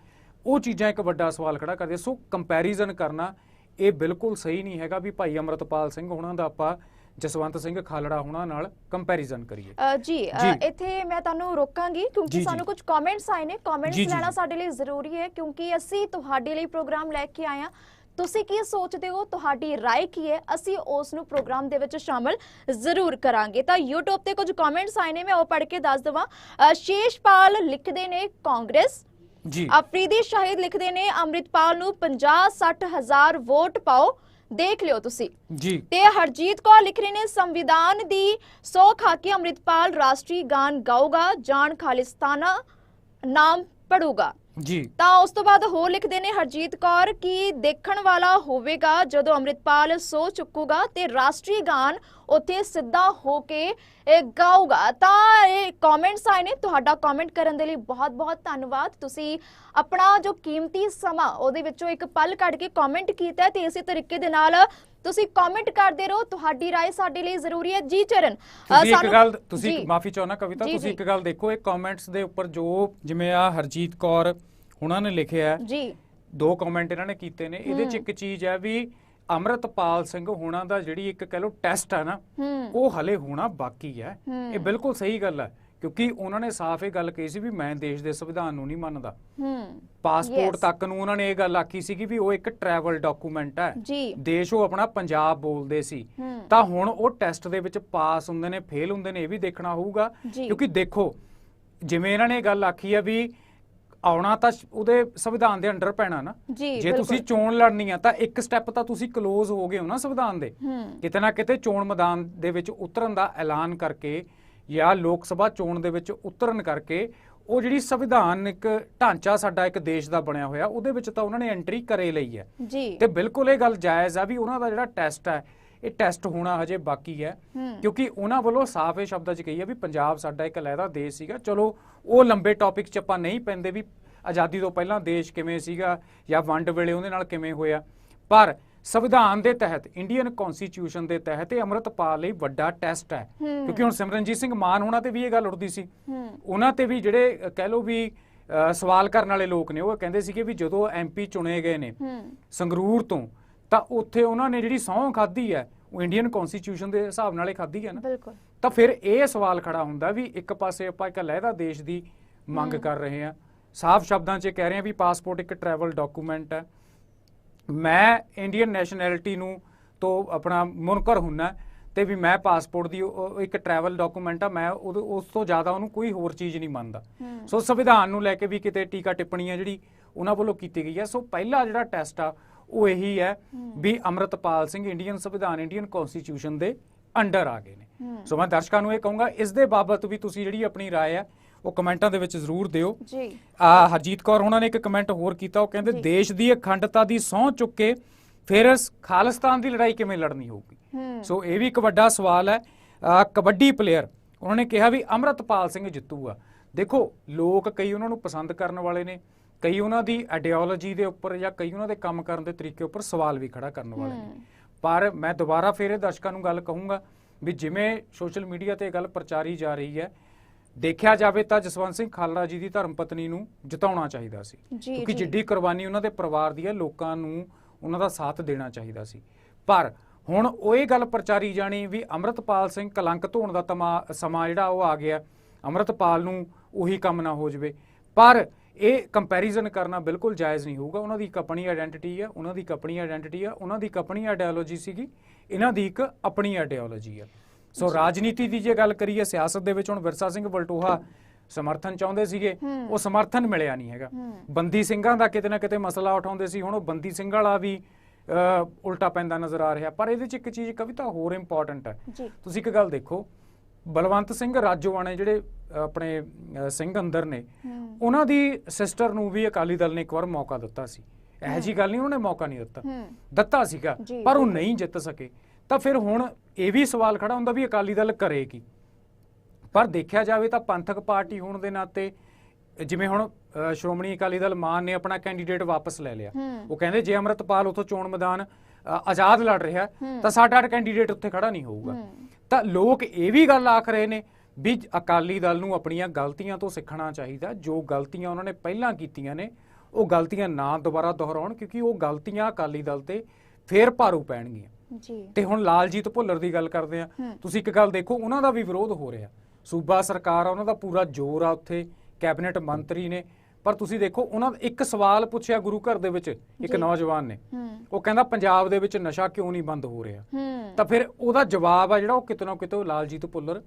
Speaker 2: ਉਹ ਚੀਜ਼ਾਂ ਇੱਕ ਵੱਡਾ ਸਵਾਲ ਖੜਾ ਕਰਦੀਆਂ ਸੋ ਕੰਪੈਰੀਜ਼ਨ ਕਰਨਾ ਇਹ ਬਿਲਕੁਲ ਸਹੀ ਨਹੀਂ ਹੈਗਾ ਵੀ ਭਾਈ ਅਮਰਤਪਾਲ ਸਿੰਘ ਉਹਨਾਂ ਦਾ ਆਪਾਂ ਜਸਵੰਤ ਸਿੰਘ ਖਾਲੜਾ ਉਹਨਾਂ ਨਾਲ ਕੰਪੈਰੀਜ਼ਨ ਕਰੀਏ
Speaker 1: ਅ, ਜੀ ਅ,
Speaker 2: ਜੀ।
Speaker 1: ਇੱਥੇ ਮੈਂ ਤੁਹਾਨੂੰ ਰੋਕਾਂਗੀ
Speaker 2: ਜੀ,
Speaker 1: ਕਿਉਂਕਿ
Speaker 2: ਜੀ।
Speaker 1: ਸਾਨੂੰ ਕੁਝ ਕਮੈਂਟਸ ਆਏ ਨੇ ਕਮੈਂਟਸ
Speaker 2: ਜੀ, ਜੀ,
Speaker 1: ਲੈਣਾ
Speaker 2: ਜੀ।
Speaker 1: ਸਾਡੇ ਲਈ ਜ਼ਰੂਰੀ ਹੈ ਕਿਉਂਕਿ ਅਸੀਂ ਤੁਹਾਡੇ ਲਈ ਪ੍ਰੋਗਰਾਮ ਲੈ ਕੇ ਆਏ ਹਾਂ ਤੁਸੀਂ ਕੀ ਸੋਚਦੇ ਹੋ ਤੁਹਾਡੀ رائے ਕੀ ਹੈ ਅਸੀਂ ਉਸ ਨੂੰ ਪ੍ਰੋਗਰਾਮ ਦੇ ਵਿੱਚ ਸ਼ਾਮਲ ਜ਼ਰੂਰ ਕਰਾਂਗੇ ਤਾਂ YouTube ਤੇ ਕੁਝ ਕਮੈਂਟਸ ਆਏ ਨੇ ਮੈਂ ਉਹ ਪੜ੍ਹ ਕੇ ਦੱਸ ਦਵਾਂ ਅ, ਸ਼ੇਸ਼ਪਾਲ ਲਿਖਦੇ ਨੇ ਕਾਂਗਰਸ
Speaker 2: ਜੀ
Speaker 1: ਅਫਰੀਦੀ ਸ਼ਾਹਿਦ ਲਿਖਦੇ ਨੇ ਅੰਮ੍ਰਿਤਪਾਲ ਨੂੰ 50 60 ਹਜ਼ਾਰ ਵੋਟ ਪਾਓ ਦੇਖ ਲਿਓ ਤੁਸੀਂ।
Speaker 2: ਜੀ।
Speaker 1: ਤੇ ਹਰਜੀਤ ਕੌਰ ਲਿਖ ਰਹੇ ਨੇ ਸੰਵਿਧਾਨ ਦੀ ਸੌ ਖਾਕੇ ਅੰਮ੍ਰਿਤਪਾਲ ਰਾਸ਼ਟਰੀ ਗਾਨ ਗਾਊਗਾ ਜਾਨ ਖਾਲਿਸਤਾਨਾ ਨਾਮ ਪੜੂਗਾ।
Speaker 2: ਜੀ।
Speaker 1: ਤਾਂ ਉਸ ਤੋਂ ਬਾਅਦ ਹੋਰ ਲਿਖਦੇ ਨੇ ਹਰਜੀਤ ਕੌਰ ਕਿ ਦੇਖਣ ਵਾਲਾ ਹੋਵੇਗਾ ਜਦੋਂ ਅੰਮ੍ਰਿਤਪਾਲ ਸੋ ਚੁੱਕੂਗਾ ਤੇ ਰਾਸ਼ਟਰੀ ਗਾਨ ਉੱਥੇ ਸਿੱਧਾ ਹੋ ਕੇ ਇਹ ਗਾਊਗਾ ਤਾਂ ਇਹ ਕਮੈਂਟਸ ਆਏ ਨੇ ਤੁਹਾਡਾ ਕਮੈਂਟ ਕਰਨ ਦੇ ਲਈ ਬਹੁਤ-ਬਹੁਤ ਧੰਨਵਾਦ ਤੁਸੀਂ ਆਪਣਾ ਜੋ ਕੀਮਤੀ ਸਮਾਂ ਉਹਦੇ ਵਿੱਚੋਂ ਇੱਕ ਪਲ ਕੱਢ ਕੇ ਕਮੈਂਟ ਕੀਤਾ ਹੈ ਤੇ ਇਸੇ ਤਰੀਕੇ ਦੇ ਨਾਲ ਤੁਸੀਂ ਕਮੈਂਟ ਕਰਦੇ ਰਹੋ ਤੁਹਾਡੀ رائے ਸਾਡੇ ਲਈ ਜ਼ਰੂਰੀ ਹੈ ਜੀ ਚਰਨ ਅ,
Speaker 2: ਤੁਸੀਂ ਇੱਕ
Speaker 1: ਸਾਨੂੰ-
Speaker 2: ਗੱਲ ਤੁਸੀਂ
Speaker 1: ਜੀ।
Speaker 2: ਮਾਫੀ ਚਾਹਨਾ ਕਵਿਤਾ
Speaker 1: ਜੀ,
Speaker 2: ਤੁਸੀਂ
Speaker 1: ਜੀ।
Speaker 2: ਇੱਕ ਗੱਲ ਦੇਖੋ ਇਹ ਕਮੈਂਟਸ ਦੇ ਉੱਪਰ ਜੋ ਜਿਵੇਂ ਆ ਹਰਜੀਤ ਕੌਰ ਉਹਨਾਂ ਨੇ ਲਿਖਿਆ ਹੈ,
Speaker 1: ਜੀ
Speaker 2: ਦੋ ਕਮੈਂਟ ਇਹਨਾਂ ਨੇ ਕੀਤੇ ਨੇ ਇਹਦੇ ਚ
Speaker 1: ਹੂੰ।
Speaker 2: ਇੱਕ ਚੀਜ਼ ਹੈ ਵੀ ਅਮਰਤਪਾਲ ਸਿੰਘ ਹੋਣਾ ਦਾ ਜਿਹੜੀ ਇੱਕ ਕਹ ਲੋ ਟੈਸਟ ਹੈ ਨਾ ਉਹ ਹਲੇ ਹੋਣਾ ਬਾਕੀ ਹੈ। ਇਹ ਬਿਲਕੁਲ ਸਹੀ ਗੱਲ ਹੈ ਕਿਉਂਕਿ ਉਹਨਾਂ ਨੇ ਸਾਫ਼ ਇਹ ਗੱਲ ਕਹੀ ਸੀ ਵੀ ਮੈਂ ਦੇਸ਼ ਦੇ ਸੰਵਿਧਾਨ ਨੂੰ ਨਹੀਂ ਮੰਨਦਾ।
Speaker 1: ਹੂੰ।
Speaker 2: ਪਾਸਪੋਰਟ. ਤੱਕ ਨੂੰ ਉਹਨਾਂ ਨੇ ਇਹ ਗੱਲ ਆਖੀ ਸੀ ਕਿ ਵੀ ਉਹ ਇੱਕ ਟਰੈਵਲ ਡਾਕੂਮੈਂਟ ਹੈ। ਦੇਸ਼ ਉਹ ਆਪਣਾ ਪੰਜਾਬ ਬੋਲਦੇ ਸੀ। ਤਾਂ ਹੁਣ ਉਹ ਟੈਸਟ ਦੇ ਵਿੱਚ ਪਾਸ ਹੁੰਦੇ ਨੇ ਫੇਲ ਹੁੰਦੇ ਨੇ ਇਹ ਵੀ ਦੇਖਣਾ ਹੋਊਗਾ। ਕਿਉਂਕਿ ਦੇਖੋ ਜਿਵੇਂ ਇਹਨਾਂ ਨੇ ਇਹ ਗੱਲ ਆਖੀ ਹੈ ਵੀ ਆਉਣਾ ਤਾਂ ਉਹਦੇ ਸੰਵਿਧਾਨ ਦੇ ਅੰਡਰ ਪੈਣਾ ਨਾ।
Speaker 1: ਜੀ
Speaker 2: ਤੁਸੀਂ। ਚੋਣ ਲੜਨੀ ਆ ਤਾਂ ਇੱਕ ਸਟੈਪ ਤਾਂ ਤੁਸੀਂ ক্লোਜ਼ ਹੋ ਗਏ ਹੋ ਨਾ ਸੰਵਿਧਾਨ ਦੇ। ਕਿਤੇ ਨਾ ਕਿਤੇ ਚੋਣ ਮੈਦਾਨ ਦੇ ਵਿੱਚ ਉਤਰਨ ਦਾ ਐਲਾਨ ਕਰਕੇ ਜਾਂ ਲੋਕ ਸਭਾ ਚੋਣ ਦੇ ਵਿੱਚ ਉਤਰਨ ਕਰਕੇ ਉਹ ਜਿਹੜੀ ਸੰਵਿਧਾਨਿਕ ਢਾਂਚਾ ਸਾਡਾ ਇੱਕ ਦੇਸ਼ ਦਾ ਬਣਿਆ ਹੋਇਆ ਉਹਦੇ ਵਿੱਚ ਤਾਂ ਉਹਨਾਂ ਨੇ ਐਂਟਰੀ ਕਰੇ ਲਈ ਹੈ। ਤੇ ਬਿਲਕੁਲ ਇਹ ਗੱਲ ਜਾਇਜ਼ ਆ ਵੀ ਉਹਨਾਂ ਦਾ ਜਿਹੜਾ ਟੈਸਟ ਹੈ ਇਹ ਟੈਸਟ ਹੋਣਾ ਹਜੇ ਬਾਕੀ ਹੈ। ਕਿਉਂਕਿ ਉਹਨਾਂ ਵੱਲੋਂ ਸਾਫ਼ ਇਹ ਸ਼ਬਦਾਂ 'ਚ ਕਹੀ ਹੈ ਵੀ ਪੰਜਾਬ ਸਾਡਾ ਇੱਕ ਲਹਿਦਾ ਦੇਸ਼ ਸੀਗਾ। ਚਲੋ ਉਹ ਲੰਬੇ ਟੌਪਿਕ 'ਚ ਆਪਾਂ ਨਹੀਂ ਪੈਂਦੇ ਵੀ ਆਜ਼ਾਦੀ ਤੋਂ ਪਹਿਲਾਂ ਦੇਸ਼ ਕਿਵੇਂ ਸੀਗਾ ਜਾਂ ਵੰਡ ਵੇਲੇ ਉਹਦੇ ਨਾਲ ਕਿਵੇਂ ਹੋਇਆ। ਪਰ ਸੰਵਿਧਾਨ ਦੇ ਤਹਿਤ ਇੰਡੀਅਨ ਕਨਸਟੀਟਿਊਸ਼ਨ ਦੇ ਤਹਿਤ ਇਹ ਅੰਮ੍ਰਿਤਪਾਲ ਲਈ ਵੱਡਾ ਟੈਸਟ ਹੈ। ਕਿਉਂਕਿ ਹੁਣ ਸਿਮਰਨਜੀਤ ਸਿੰਘ ਮਾਨ ਹੋਣਾ ਤੇ ਵੀ ਇਹ ਗੱਲ ਉੱਠਦੀ ਸੀ। ਉਹਨਾਂ ਤੇ ਵੀ ਜਿਹੜੇ ਕਹਿ ਲਓ ਵੀ ਸਵਾਲ ਕਰਨ ਵਾਲੇ ਲੋਕ ਨੇ ਉਹ ਕਹਿੰਦੇ ਸੀਗੇ ਵੀ ਜਦੋਂ ਐਮਪੀ ਚੁਣੇ ਗਏ ਨੇ ਸੰਗਰੂਰ ਤੋਂ ਤਾਂ ਉੱਥੇ ਉਹਨਾਂ ਨੇ ਜਿਹੜੀ ਸਹੁੰ ਖਾਧੀ ਹੈ ਉਹ ਇੰਡੀਅਨ ਕਨਸਟੀਟਿਊਸ਼ਨ ਦੇ ਹਿਸਾਬ ਨਾਲ ਹੀ ਖਾਧੀ ਹੈ ਨਾ।
Speaker 1: ਬਿਲਕੁਲ।
Speaker 2: ਤਾਂ ਫਿਰ ਇਹ ਸਵਾਲ ਖੜਾ ਹੁੰਦਾ ਵੀ ਇੱਕ ਪਾਸੇ ਆਪਾਂ ਇੱਕ ਲਹਿਦਾ ਦੇਸ਼ ਦੀ ਮੰਗ ਕਰ ਰਹੇ ਹਾਂ। ਸਾਫ਼ ਸ਼ਬਦਾਂ 'ਚ ਇਹ ਕਹਿ ਰਹੇ ਹਾਂ ਵੀ ਪਾਸਪੋਰਟ ਇੱਕ ਟਰੈਵਲ ਡਾਕੂਮੈਂਟ ਹੈ। ਮੈਂ ਇੰਡੀਅਨ ਨੈਸ਼ਨੈਲਿਟੀ ਨੂੰ ਤੋਂ ਆਪਣਾ ਮੁਨਕਰ ਹੁੰਨਾ ਤੇ ਵੀ ਮੈਂ ਪਾਸਪੋਰਟ ਦੀ ਇੱਕ ਟਰੈਵਲ ਡਾਕੂਮੈਂਟ ਆ ਮੈਂ ਉਸ ਤੋਂ ਜ਼ਿਆਦਾ ਉਹਨੂੰ ਕੋਈ ਹੋਰ ਚੀਜ਼ ਨਹੀਂ ਮੰਨਦਾ। ਸੋ ਸੰਵਿਧਾਨ ਨੂੰ ਲੈ ਕੇ ਵੀ ਕਿਤੇ ਟੀਕਾ ਟਿੱਪਣੀ ਹੈ ਜਿਹੜੀ ਉਹਨਾਂ ਵੱਲੋਂ ਕੀਤੀ ਗਈ ਹੈ ਸੋ ਪਹਿਲਾ ਜਿਹੜਾ ਟੈਸਟ ਆ ਉਹ ਇਹੀ ਹੈ ਵੀ ਅਮਰਤਪਾਲ ਸਿੰਘ ਇੰਡੀਅਨ ਸੰਵਿਧਾਨ ਇੰਡੀਅਨ ਕਨਸਟੀਟਿਊਸ਼ਨ ਦੇ ਅੰਡਰ ਆ ਗਏ ਨੇ
Speaker 1: ਹੂੰ
Speaker 2: ਸੋ ਮੈਂ ਦਰਸ਼ਕਾਂ ਨੂੰ ਇਹ ਕਹੂੰਗਾ ਇਸ ਦੇ ਬਾਬਤ ਵੀ ਤੁਸੀਂ ਜਿਹੜੀ ਆਪਣੀ رائے ਹੈ ਉਹ ਕਮੈਂਟਾਂ ਦੇ ਵਿੱਚ ਜ਼ਰੂਰ ਦਿਓ
Speaker 1: ਜੀ
Speaker 2: ਆ ਹਰਜੀਤ ਕੌਰ ਉਹਨਾਂ ਨੇ ਇੱਕ ਕਮੈਂਟ ਹੋਰ ਕੀਤਾ ਉਹ ਕਹਿੰਦੇ
Speaker 1: ਜੀ।
Speaker 2: ਦੇਸ਼ ਦੀ ਅਖੰਡਤਾ ਦੀ ਸਹੁੰ ਚੁੱਕ ਕੇ ਫਿਰ ਇਸ ਖਾਲਿਸਤਾਨ ਦੀ ਲੜਾਈ ਕਿਵੇਂ ਲੜਨੀ ਹੋਊਗੀ
Speaker 1: ਹੂੰ
Speaker 2: ਸੋ ਇਹ ਵੀ ਇੱਕ ਵੱਡਾ ਸਵਾਲ ਹੈ ਅਹ ਕਬੱਡੀ ਪਲੇਅਰ ਉਹਨਾਂ ਨੇ ਕਿਹਾ ਵੀ ਅਮਰਤਪਾਲ ਸਿੰਘ ਜਿੱਤੂਗਾ ਦੇਖੋ ਲੋਕ ਕਈ ਉਹਨਾਂ ਨੂੰ ਪਸੰਦ ਕਰਨ ਵਾਲੇ ਨੇ ਕਈ ਉਹਨਾਂ ਦੀ ਆਈਡੀਓਲੋਜੀ ਦੇ ਉੱਪਰ ਜਾਂ ਕਈ ਉਹਨਾਂ ਦੇ ਕੰਮ ਕਰਨ ਦੇ ਤਰੀਕੇ ਉੱਪਰ ਸਵਾਲ ਵੀ ਖੜਾ ਕਰਨ ਵਾਲੇ ਨੇ। ਪਰ ਮੈਂ ਦੁਬਾਰਾ ਫੇਰ ਇਹ ਦਰਸ਼ਕਾਂ ਨੂੰ ਗੱਲ ਕਹੂੰਗਾ ਵੀ ਜਿਵੇਂ ਸੋਸ਼ਲ ਮੀਡੀਆ ਤੇ ਇਹ ਗੱਲ ਪ੍ਰਚਾਰੀ ਜਾ ਰਹੀ ਹੈ ਦੇਖਿਆ ਜਾਵੇ ਤਾਂ ਜਸਵੰਤ ਸਿੰਘ ਖਾਲੜਾ ਜੀ ਦੀ ਧਰਮ ਪਤਨੀ ਨੂੰ ਜਿਤਾਉਣਾ ਚਾਹੀਦਾ ਸੀ ਕਿਉਂਕਿ। ਜਿੱਡੀ ਕੁਰਬਾਨੀ ਉਹਨਾਂ ਦੇ ਪਰਿਵਾਰ ਦੀ ਹੈ ਲੋਕਾਂ ਨੂੰ ਉਹਨਾਂ ਦਾ ਸਾਥ ਦੇਣਾ ਚਾਹੀਦਾ ਸੀ ਪਰ ਹੁਣ ਉਹ ਇਹ ਗੱਲ ਪ੍ਰਚਾਰੀ ਜਾਣੀ ਵੀ ਅੰਮ੍ਰਿਤਪਾਲ ਸਿੰਘ ਕਲੰਕ ਧੋਣ ਦਾ ਸਮਾਂ ਜਿਹੜਾ ਉਹ ਆ ਗਿਆ ਅੰਮ੍ਰਿਤਪਾਲ ਨੂੰ ਉਹੀ ਕੰਮ ਨਾ ਹੋ ਜਾਵੇ ਪਰ ਇਹ ਕੰਪੈਰੀਜ਼ਨ ਕਰਨਾ ਬਿਲਕੁਲ ਜਾਇਜ਼ ਨਹੀਂ ਹੋਊਗਾ। ਉਹਨਾਂ ਦੀ ਇੱਕ ਆਪਣੀ ਆਇਡੈਂਟੀਟੀ ਹੈ ਉਹਨਾਂ ਦੀ ਇੱਕ ਆਪਣੀ ਆਇਡੈਂਟੀਟੀ ਹੈ ਉਹਨਾਂ ਦੀ ਇੱਕ ਆਪਣੀ ਆਈਡੀਓਲੋਜੀ ਸੀਗੀ ਇਹਨਾਂ ਦੀ ਇੱਕ ਆਪਣੀ ਆਈਡੀਓਲੋਜੀ ਹੈ ਸੋ ਰਾਜਨੀਤੀ ਦੀ ਜੇ ਗੱਲ ਕਰੀਏ ਸਿਆਸਤ ਦੇ ਵਿੱਚ ਹੁਣ ਵਿਰਸਾ ਸਿੰਘ ਬਲਟੋਹਾ ਸਮਰਥਨ ਚਾਹੁੰਦੇ ਸੀਗੇ। ਉਹ ਸਮਰਥਨ ਮਿਲਿਆ ਨਹੀਂ ਹੈਗਾ। ਬੰਦੀ ਸਿੰਘਾਂ ਦਾ ਕਿਤੇ ਨਾ ਕਿਤੇ ਮਸਲਾ ਉਠਾਉਂਦੇ ਸੀ ਹੁਣ ਉਹ ਬੰਦੀ ਸਿੰਘ ਵਾਲਾ ਵੀ ਉਲਟਾ ਪੈਂਦਾ ਨਜ਼ਰ ਆ ਰਿਹਾ। ਪਰ ਇਹਦੇ ਚ ਇੱਕ ਚੀਜ਼ ਕਵਿਤਾ ਹੋਰ ਇੰਪੋਰਟੈਂਟ ਹੈ ਤੁਸੀਂ ਇੱਕ ਗੱਲ ਦੇਖੋ ਬਲਵੰਤ ਸਿੰਘ ਰਾਜੋਵਾਣੇ ਜਿਹੜੇ ਆਪਣੇ ਸਿੰਘ ਅੰਦਰ ਨੇ ਉਹਨਾਂ ਦੀ ਸਿਸਟਰ ਨੂੰ ਵੀ ਅਕਾਲੀ ਦਲ ਨੇ ਇੱਕ ਵਾਰ ਮੌਕਾ ਦਿੱਤਾ ਸੀ। ਇਹੋ ਜੀ ਗੱਲ ਨਹੀਂ ਉਹਨੇ ਮੌਕਾ ਨਹੀਂ ਦਿੱਤਾ। ਦਿੱਤਾ ਸੀਗਾ ਪਰ ਉਹ। ਨਹੀਂ ਜਿੱਤ ਸਕੇ। ਤਾਂ ਫਿਰ ਹੁਣ ਇਹ ਵੀ ਸਵਾਲ ਖੜਾ ਹੁੰਦਾ ਵੀ ਅਕਾਲੀ ਦਲ ਕਰੇ ਕੀ ਪਰ ਦੇਖਿਆ ਜਾਵੇ ਤਾਂ ਪੰਥਕ ਪਾਰਟੀ ਹੋਣ ਦੇ ਨਾਤੇ ਜਿਵੇਂ ਹੁਣ ਸ਼੍ਰੋਮਣੀ ਅਕਾਲੀ ਦਲ ਮਾਨ ਨੇ ਆਪਣਾ ਕੈਂਡੀਡੇਟ ਵਾਪਸ ਲੈ ਲਿਆ। ਉਹ ਕਹਿੰਦੇ ਜੇ ਅਮਰਤਪਾਲ ਉਥੋਂ ਚੋਣ ਮੈਦਾਨ ਆਜ਼ਾਦ ਲੜ ਰਿਹਾ। ਤਾਂ ਸਾਡਾ ਕੈਂਡੀਡੇਟ ਉੱਥੇ ਖੜਾ ਨਹੀਂ ਹੋਊਗਾ। ਤਾਂ ਲੋਕ ਇਹ ਵੀ ਗੱਲ ਆਖ ਰਹੇ ਨੇ ਵੀ ਅਕਾਲੀ ਦਲ ਨੂੰ ਆਪਣੀਆਂ ਗਲਤੀਆਂ ਤੋਂ ਸਿੱਖਣਾ ਚਾਹੀਦਾ। ਜੋ ਗਲਤੀਆਂ ਉਹਨਾਂ ਨੇ ਪਹਿਲਾਂ ਕੀਤੀਆਂ ਨੇ ਉਹ ਗਲਤੀਆਂ ਨਾ ਦੁਬਾਰਾ ਦੁਹਰਾਉਣ ਕਿਉਂਕਿ ਉਹ ਗਲਤੀਆਂ ਅਕਾਲੀ ਦਲ ਤੇ ਫੇਰ ਭਾਰੂ ਪੈਣਗੀਆਂ।
Speaker 1: ਜੀ।
Speaker 2: ਤੇ ਹੁਣ ਲਾਲਜੀਤ ਭੁੱਲਰ ਦੀ ਗੱਲ ਕਰਦੇ ਆ। ਤੁਸੀਂ ਇੱਕ ਗੱਲ ਦੇਖੋ ਉਹਨਾਂ ਦਾ ਵੀ ਵਿਰੋਧ ਹੋ ਰਿਹਾ। ਸੂਬਾ ਸਰਕਾਰ ਆ ਉਹਨਾਂ ਦਾ ਪੂਰਾ ਜ਼ੋਰ ਆ ਉੱਥੇ। ਕੈਬਨਿਟ ਮੰਤਰੀ ਨੇ ਪਰ ਤੁਸੀਂ ਦੇਖੋ ਉਹਨਾਂ ਦਾ ਇੱਕ ਸਵਾਲ ਪੁੱਛਿਆ ਗੁਰੂ ਘਰ ਦੇ ਵਿੱਚ ਇੱਕ। ਨੌਜਵਾਨ ਨੇ ਉਹ ਕਹਿੰਦਾ ਪੰਜਾਬ ਦੇ ਵਿੱਚ ਨਸ਼ਾ ਕਿਉਂ ਨਹੀਂ ਬੰਦ ਹੋ ਰਿਹਾ ਤਾਂ ਫਿਰ ਉਹਦਾ ਜਵਾਬ ਆ ਜਿਹੜਾ ਉਹ ਕਿਤੇ ਨਾ ਕਿਤੇ ਲਾਲਜੀਤ ਭੁੱਲਰ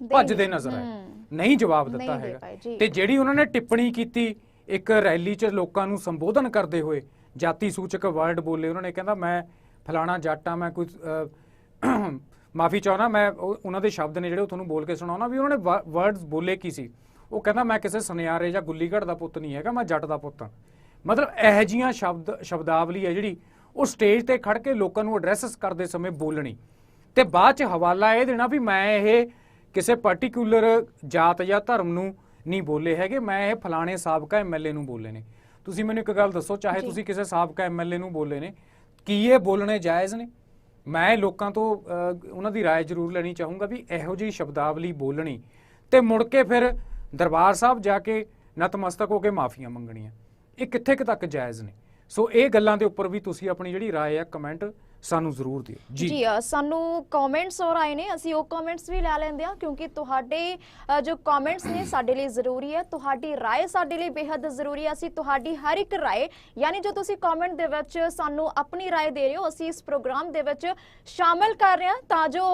Speaker 1: ਦੇ
Speaker 2: ਭੱਜਦੇ। ਨਜ਼ਰ ਆਏ। ਨਹੀਂ ਜਵਾਬ ਦਿੱਤਾ ਹੈਗਾ। ਤੇ ਜਿਹੜੀ ਉਹਨਾਂ ਨੇ ਟਿੱਪਣੀ ਕੀਤੀ ਇੱਕ ਰੈਲੀ 'ਚ ਲੋਕਾਂ ਨੂੰ ਸੰਬੋਧਨ ਕਰਦੇ ਹੋਏ ਜਾਤੀ ਸੂਚਕ ਵਰਡ ਬੋਲੇ ਉਹਨਾਂ ਨੇ ਕਹਿੰਦਾ ਮੈਂ ਫਲਾਣਾ ਜੱਟ ਆ ਮੈਂ ਕੋਈ ਮਾਫੀ ਚਾਹਣਾ ਮੈਂ ਉਹ- ਉਹਨਾਂ ਦੇ ਸ਼ਬਦ ਨੇ ਜਿਹੜੇ ਉਹ ਤੁਹਾਨੂੰ ਬੋਲ ਕੇ ਸੁਣਾਉਣਾ ਵੀ ਉਹਨਾਂ ਨੇ ਵਰਡਸ ਬੋਲੇ ਕੀ ਸੀ ਉਹ ਕਹਿੰਦਾ ਮੈਂ ਕਿਸੇ ਸੁਨਿਆਰੇ ਜਾਂ ਗੁੱਲੀਗੜ ਦਾ ਪੁੱਤ ਨਹੀਂ ਹੈਗਾ ਮੈਂ ਜੱਟ ਦਾ ਪੁੱਤ ਹਾਂ ਮਤਲਬ ਇਹੋ ਜੀਆਂ ਸ਼ਬਦ ਸ਼ਬਦਾਵਲੀ ਹੈ ਜਿਹੜੀ ਉਹ ਸਟੇਜ ਤੇ ਖੜ ਕੇ ਲੋਕਾਂ ਨੂੰ ਐਡਰੈਸਸ ਕਰਦੇ ਸਮੇਂ ਬੋਲਣੀ ਤੇ ਬਾਅਦ ਚ ਹਵਾਲਾ ਇਹ ਦੇਣਾ ਵੀ ਮੈਂ ਇਹ ਕਿਸੇ ਪਾਰਟਿਕੂਲਰ ਜਾਤ ਜਾਂ ਧਰਮ ਨੂੰ ਨਹੀਂ ਬੋਲੇ ਹੈਗੇ ਮੈਂ ਇਹ ਫਲਾਣੇ ਸਾਬਕਾ ਐਮਐਲਏ ਨੂੰ ਬੋਲੇ ਨੇ ਤੁਸੀਂ ਮੈਨੂੰ ਇੱਕ ਗੱਲ ਦੱਸੋ ਚਾਹੇ
Speaker 1: ਜੀ।
Speaker 2: ਤੁਸੀਂ ਕਿਸੇ ਸਾਬਕਾ ਐਮਐਲਏ ਨੂੰ ਬੋਲੇ ਨੇ ਕੀ ਇਹ ਬੋਲਣੇ ਜਾਇਜ਼ ਨੇ ਮੈਂ ਲੋਕਾਂ ਤੋਂ ਅਹ, ਉਹਨਾਂ ਦੀ رائے ਜ਼ਰੂਰ ਲੈਣੀ ਚਾਹੂੰਗਾ ਵੀ ਇਹੋ ਜਿਹੀ ਸ਼ਬਦਾਵਲੀ ਬੋਲਣੀ ਤੇ ਮੁੜ ਕੇ ਫਿਰ ਦਰਬਾਰ ਸਾਹਿਬ ਜਾ ਕੇ ਨਤਮਸਤਕ ਹੋ ਕੇ ਮਾਫੀਆਂ ਮੰਗਣੀਆਂ ਇਹ ਕਿੱਥੇ ਕੁ ਤੱਕ ਜਾਇਜ਼ ਨੇ ਸੋ ਇਹ ਗੱਲਾਂ ਦੇ ਉੱਪਰ ਵੀ ਤੁਸੀਂ ਆਪਣੀ ਜਿਹੜੀ رائے ਆ ਕਮੈਂਟ ਸਾਨੂੰ ਜ਼ਰੂਰ ਦਿਓ।
Speaker 1: ਜੀ। ਜੀ ਸਾਨੂੰ ਕਮੈਂਟਸ ਹੋਰ ਆਏ ਨੇ ਅਸੀਂ ਉਹ ਕਮੈਂਟਸ ਵੀ ਲੈ ਲੈਂਦੇ ਆ ਕਿਉਂਕਿ ਤੁਹਾਡੇ ਜੋ ਕਮੈਂਟਸ ਨੇ ਸਾਡੇ ਲਈ ਜ਼ਰੂਰੀ ਹੈ ਤੁਹਾਡੀ رائے ਸਾਡੇ ਲਈ ਬੇहद ਜ਼ਰੂਰੀ ਹੈ। ਅਸੀਂ ਤੁਹਾਡੀ ਹਰ ਇੱਕ رائے ਯਾਨੀ ਜੋ ਤੁਸੀਂ ਕਮੈਂਟ ਦੇ ਵਿੱਚ ਸਾਨੂੰ ਆਪਣੀ رائے ਦੇ ਰਹੇ ਹੋ ਅਸੀਂ ਇਸ ਪ੍ਰੋਗਰਾਮ ਦੇ ਵਿੱਚ ਸ਼ਾਮਿਲ ਕਰ ਰਹੇ ਹਾਂ ਤਾਂ ਜੋ